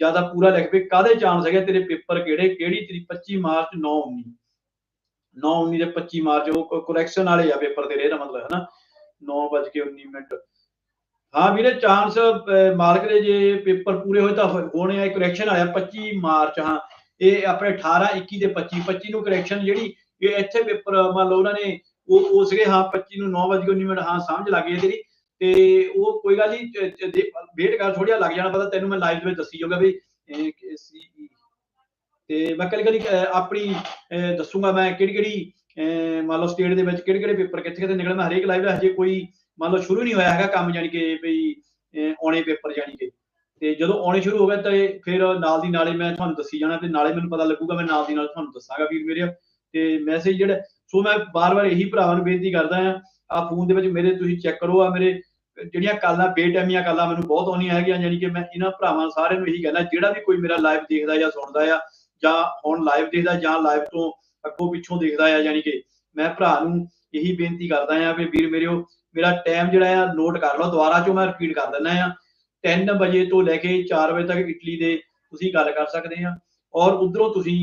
ਜ਼ਿਆਦਾ ਪੂਰਾ ਲਿਖ ਪਏ ਕਾਦੇ ਚਾਂਸ ਹੈਗੇ ਤੇਰੇ ਪੇਪਰ ਕਿਹੜੇ, ਕਿਹੜੀ ਤਰੀਕ 25 ਮਾਰਚ 9 19 9 19 ਦੇ 25 ਮਾਰਚ, ਉਹ ਕਰੈਕਸ਼ਨ ਵਾਲੇ ਆ ਪੇਪਰ ਤੇਰੇ, ਇਹਦਾ ਮਤਲਬ ਹੈ ਨਾ। 9:19 ਮਿੰਟ। ਹਾਂ ਵੀਰੇ ਚਾਂਸ ਮਾਲਕ ਦੇ ਜੇ ਪੇਪਰ ਪੂਰੇ ਹੋਏ ਤਾਂ ਹੋਣੇ ਆ ਕਰੈਕਸ਼ਨ ਆਇਆ 25 ਮਾਰਚ, ਹਾਂ। ਇਹ ਆਪਣੇ 18 21 ਦੇ 25 25 ਨੂੰ ਕਰੈਕਸ਼ਨ ਜਿਹੜੀ, ਇਹ ਇੱਥੇ ਪੇਪਰ, ਮੰਨ ਲਓ ਉਹਨਾਂ ਨੇ, ਉਹ ਉਹ ਸੀਗੇ, ਹਾਂ 25 ਨੂੰ 9:19 ਮਿੰਟ, ਹਾਂ, ਸਮਝ ਲੱਗ ਗਈ ਤੇਰੀ। ਤੇ ਉਹ ਕੋਈ ਗੱਲ ਨਹੀਂ ਵੇਟ ਕਰ ਥੋੜਾ ਲੱਗ ਜਾਣਾ ਪਤਾ, ਤੈਨੂੰ ਮੈਂ ਲਾਈਵ ਦੇ ਵਿੱਚ ਦੱਸੀ ਜਾਊਗਾ ਵੀ, ਇਹ ਤੇ ਮੈਂ ਕੱਲ ਕੱਲ ਆਪਣੀ ਦੱਸੂਗਾ ਮੈਂ ਕਿਹੜੀ ਕਿਹੜੀ ਮੰਨ ਲਓ ਸਟੇਟ ਦੇ ਵਿੱਚ ਕਿਹੜੇ ਕਿਹੜੇ ਪੇਪਰ ਕਿੱਥੇ ਕਿੱਥੇ ਨਿਕਲੇ ਹਰੇਕ ਲਾਈਵ ਦਾ ਹਜੇ ਕੋਈ ਮੰਨ ਲਓ ਸ਼ੁਰੂ ਨਹੀਂ ਹੋਇਆ ਹੈਗਾ ਕੰਮ ਜਾਨੀ ਕਿ ਵੀ ਆਉਣੇ ਪੇਪਰ ਜਾਨੀ ਕਿ। ਤੇ ਜਦੋਂ ਆਉਣੇ ਸ਼ੁਰੂ ਹੋ ਗਏ ਤਾਂ ਫਿਰ ਨਾਲ ਦੀ ਨਾਲੇ ਮੈਂ ਤੁਹਾਨੂੰ ਦੱਸੀ ਜਾਣਾ ਤੇ ਨਾਲੇ ਮੈਨੂੰ ਪਤਾ ਲੱਗੂਗਾ, ਮੈਂ ਨਾਲ ਦੀ ਨਾਲ ਤੁਹਾਨੂੰ ਦੱਸਾਂਗਾ ਵੀਰ ਮੇਰੇ। ਤੇ ਮੈਸੇਜ ਜਿਹੜਾ, ਸੋ ਮੈਂ ਬਾਰ-ਬਾਰ ਇਹੀ ਭਰਾਵਾਂ ਨੂੰ ਬੇਨਤੀ ਕਰਦਾ ਆ ਆ ਫੋਨ ਦੇ ਵਿੱਚ ਮੇਰੇ ਤੁਸੀਂ ਚੈੱਕ ਕਰੋ ਆ ਮੇਰੇ ਜਿਹੜੀਆਂ ਕਾਲਾਂ, ਬੇਟੈਮੀਆਂ ਕਾਲਾਂ ਮੈਨੂੰ ਬਹੁਤ ਆਉਣੀਆਂ ਹੈਗੀਆਂ ਯਾਨੀ ਕਿ ਮੈਂ ਇਹਨਾਂ ਭਰਾਵਾਂ ਸਾਰਿਆਂ ਨੂੰ ਇਹੀ ਕਹਿਣਾ ਜਿਹੜਾ ਵੀ ਕੋਈ ਮੇਰਾ ਲਾਈਵ ਦੇਖਦਾ ਜਾਂ ਸੁਣਦਾ ਆ, ਜਾਂ ਹੁਣ ਲਾਈਵ ਦੇਖਦਾ ਜਾਂ ਲਾਈਵ ਤੋਂ ਅੱਗੋਂ ਪਿੱਛੋਂ ਦੇਖਦਾ ਆ, ਯਾਨੀ ਕਿ ਮੈਂ ਭਰਾ ਨੂੰ ਇਹੀ ਬੇਨਤੀ ਕਰਦਾ ਆ ਵੀ ਵੀਰ ਮੇਰਿਓ ਮੇਰਾ ਟਾਈਮ ਜਿਹੜਾ ਆ ਨੋਟ ਕਰ ਲਓ, ਦੁਬਾਰਾ ਚੋਂ ਮੈਂ ਰਿਪੀਟ ਕਰ ਦਿੰਦਾ ਆ। 3 ਵਜੇ ਤੋਂ ਲੈ ਕੇ 4 ਵਜੇ ਤੱਕ ਇਟਲੀ ਦੇ ਤੁਸੀਂ ਗੱਲ ਕਰ ਸਕਦੇ ਆ। ਔਰ ਉਧਰੋਂ ਤੁਸੀਂ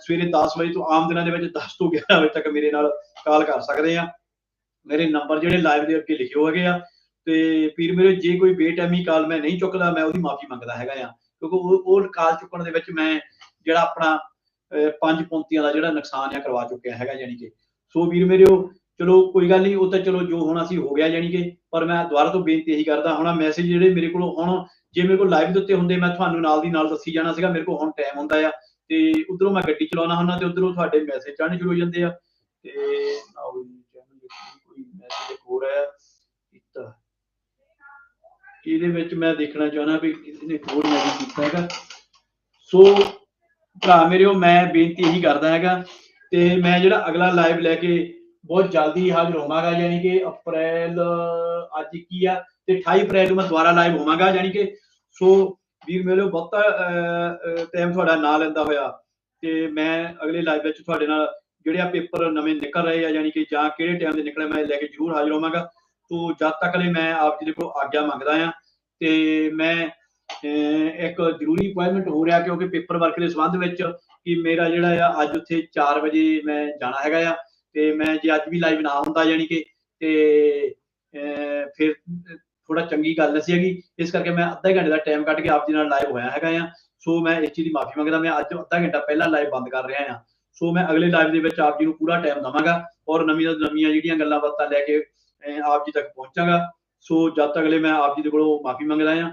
ਸਵੇਰੇ 10 ਵਜੇ ਤੋਂ ਆਮ ਦਿਨਾਂ ਦੇ ਵਿੱਚ 10 ਤੋਂ 11 ਵਜੇ ਤੱਕ ਮੇਰੇ ਨਾਲ ਕਾਲ ਕਰ ਸਕਦੇ ਆ। ਮੇਰੇ ਨੰਬਰ ਜਿਹੜੇ ਲਾਈਵ ਦੇ ਅੱਗੇ ਲਿਖੇ ਹੋਏ ਆ। ਤੇ ਵੀਰ ਮੇਰੇ, ਜੇ ਕੋਈ ਬੇਟੈਮੀ ਕਾਲ ਮੈਂ ਨਹੀਂ ਚੁੱਕਦਾ, ਮੈਂ ਉਹਦੀ ਮਾਫੀ ਮੰਗਦਾ ਹੈਗਾ ਆ। ਕਿਉਂਕਿ ਉਹ ਉਹ ਕਾਲ ਚੁੱਕਣ ਦੇ ਵਿੱਚ ਮੈਂ ਜਿਹੜਾ ਆਪਣਾ ਪੰਜ ਪੌਂਤੀਆਂ ਦਾ ਜਿਹੜਾ ਨੁਕਸਾਨ ਆ ਕਰਵਾ ਚੁੱਕਿਆ ਹੈਗਾ ਯਾਨੀ ਕਿ। ਸੋ ਵੀਰ ਮੇਰਿਓ ਚਲੋ ਕੋਈ ਗੱਲ ਨਹੀਂ, ਉਹ ਤਾਂ ਚਲੋ ਜੋ ਹੋਣਾ ਸੀ ਹੋ ਗਿਆ ਯਾਨੀ ਕਿ, ਪਰ ਮੈਂ ਦੁਬਾਰਾ ਤੋਂ ਬੇਨਤੀ ਇਹੀ ਕਰਦਾ, ਹੁਣ ਮੈਸੇਜ ਜਿਹੜੇ ਮੇਰੇ ਕੋਲ ਹੁਣ, ਜੇ ਮੇਰੇ ਕੋਲ ਲਾਈਵ ਦੇ ਉੱਤੇ ਹੁੰਦੇ, ਮੈਂ ਤੁਹਾਨੂੰ ਨਾਲ ਦੀ ਨਾਲ ਦੱਸੀ ਜਾਣਾ ਸੀਗਾ, ਮੇਰੇ ਕੋਲ ਹੁਣ ਟਾਈਮ ਹੁੰਦਾ ਆ। ਤੇ ਉਧਰੋਂ ਮੈਂ ਗੱਡੀ ਚਲਾਉਣਾ ਹੁੰਦਾ ਤੇ ਉਧਰੋਂ ਤੁਹਾਡੇ ਮੈਸੇਜ ਚੜ੍ਹਨੇ ਸ਼ੁਰੂ ਹੋ ਜਾਂਦੇ ਆ। ਤੇ ਕੋਈ ਮੈਸੇਜ ਹੋ ਰਿਹਾ ਕੀਤਾ। ਇਹਦੇ ਵਿੱਚ ਮੈਂ ਦੇਖਣਾ ਚਾਹੁੰਦਾ ਵੀ ਕਿਸੇ ਨੇ ਹੋਰ ਮੈਸੇਜ ਕੀਤਾ ਹੈਗਾ। ਸੋ ਭਰਾ ਮੇਰਿਓ ਮੈਂ ਬੇਨਤੀ ਇਹੀ ਕਰਦਾ ਹੈਗਾ ਤੇ ਮੈਂ ਜਿਹੜਾ ਅਗਲਾ ਲਾਈਵ ਲੈ ਕੇ ਬਹੁਤ ਜਲਦੀ ਹਾਜ਼ਰ ਹੋਵਾਂਗਾ, ਯਾਨੀ ਕਿ ਅਪ੍ਰੈਲ, ਅੱਜ ਕੀ ਆ ਤੇ 28 ਅਪ੍ਰੈਲ ਨੂੰ ਮੈਂ ਦੁਬਾਰਾ ਲਾਈਵ ਹੋਵਾਂਗਾ, ਯਾਨੀ ਕਿ ਸੋ ਵੀਰ ਮੇਰਿਓ ਬਹੁਤਾ ਟਾਈਮ ਤੁਹਾਡਾ ਨਾਂ ਲੈਂਦਾ ਹੋਇਆ ਤੇ ਮੈਂ ਅਗਲੇ ਲਾਈਵ ਵਿੱਚ ਤੁਹਾਡੇ ਨਾਲ ਜਿਹੜੇ ਆ ਪੇਪਰ ਨਵੇਂ ਨਿਕਲ ਰਹੇ ਆ, ਯਾਨੀ ਕਿ ਜਾਂ ਕਿਹੜੇ ਟਾਈਮ ਦੇ ਨਿਕਲੇ, ਮੈਂ ਲੈ ਕੇ ਜ਼ਰੂਰ ਹਾਜ਼ਰ ਹੋਵਾਂਗਾ। ਤੋ ਜਦ ਤੱਕ ਲਈ ਮੈਂ ਆਪ ਜੀ ਦੇ ਕੋਲ ਆਗਿਆ ਮੰਗਦਾ ਆ ਤੇ ਮੈਂ ਇੱਕ ਜ਼ਰੂਰੀ ਅਪਾਇੰਟਮੈਂਟ ਹੋ ਰਿਹਾ ਕਿਉਂਕਿ ਪੇਪਰ ਵਰਕ ਦੇ ਸੰਬੰਧ ਵਿੱਚ ਕਿ ਮੇਰਾ ਜਿਹੜਾ ਆ ਅੱਜ ਉੱਥੇ 4 ਵਜੇ ਮੈਂ ਜਾਣਾ ਹੈਗਾ ਆ ਤੇ ਮੈਂ ਜੇ ਅੱਜ ਵੀ ਲਾਈਵ ਨਾ ਹੁੰਦਾ ਯਾਨੀ ਕਿ ਤੇ ਫਿਰ ਥੋੜਾ ਚੰਗੀ ਗੱਲ ਨਹੀਂ ਸੀ ਹੈਗੀ। ਇਸ ਕਰਕੇ ਮੈਂ ਅੱਧਾ ਘੰਟੇ ਦਾ ਟਾਈਮ ਕੱਢ ਕੇ ਆਪ ਜੀ ਨਾਲ ਲਾਈਵ ਹੋਇਆ ਹੈਗਾ ਆ। ਸੋ ਮੈਂ ਇਸ ਚੀਜ਼ ਦੀ ਮਾਫੀ ਮੰਗਦਾ ਮੈਂ ਅੱਜ ਅੱਧਾ ਘੰਟਾ ਪਹਿਲਾਂ ਲਾਈਵ ਬੰਦ ਕਰ ਰਿਹਾ ਆ। ਸੋ ਮੈਂ ਅਗਲੇ ਲਾਈਵ ਦੇ ਵਿੱਚ ਆਪ ਜੀ ਨੂੰ ਪੂਰਾ ਟਾਈਮ ਦਵਾਂਗਾ ਔਰ ਨਵੀਆਂ ਨਵੀਆਂ ਜਿਹੜੀਆਂ ਗੱਲਾਂ ਬਾਤਾਂ ਲੈ ਕੇ ਅਹ, ਆਪ ਜੀ ਤੱਕ ਪਹੁੰਚਾਂਗਾ। ਸੋ ਜਦ ਤੱਕ ਅਗਲੇ ਮੈਂ ਆਪ ਜੀ ਦੇ ਕੋਲੋਂ ਮਾਫੀ ਮੰਗਦਾ ਆ।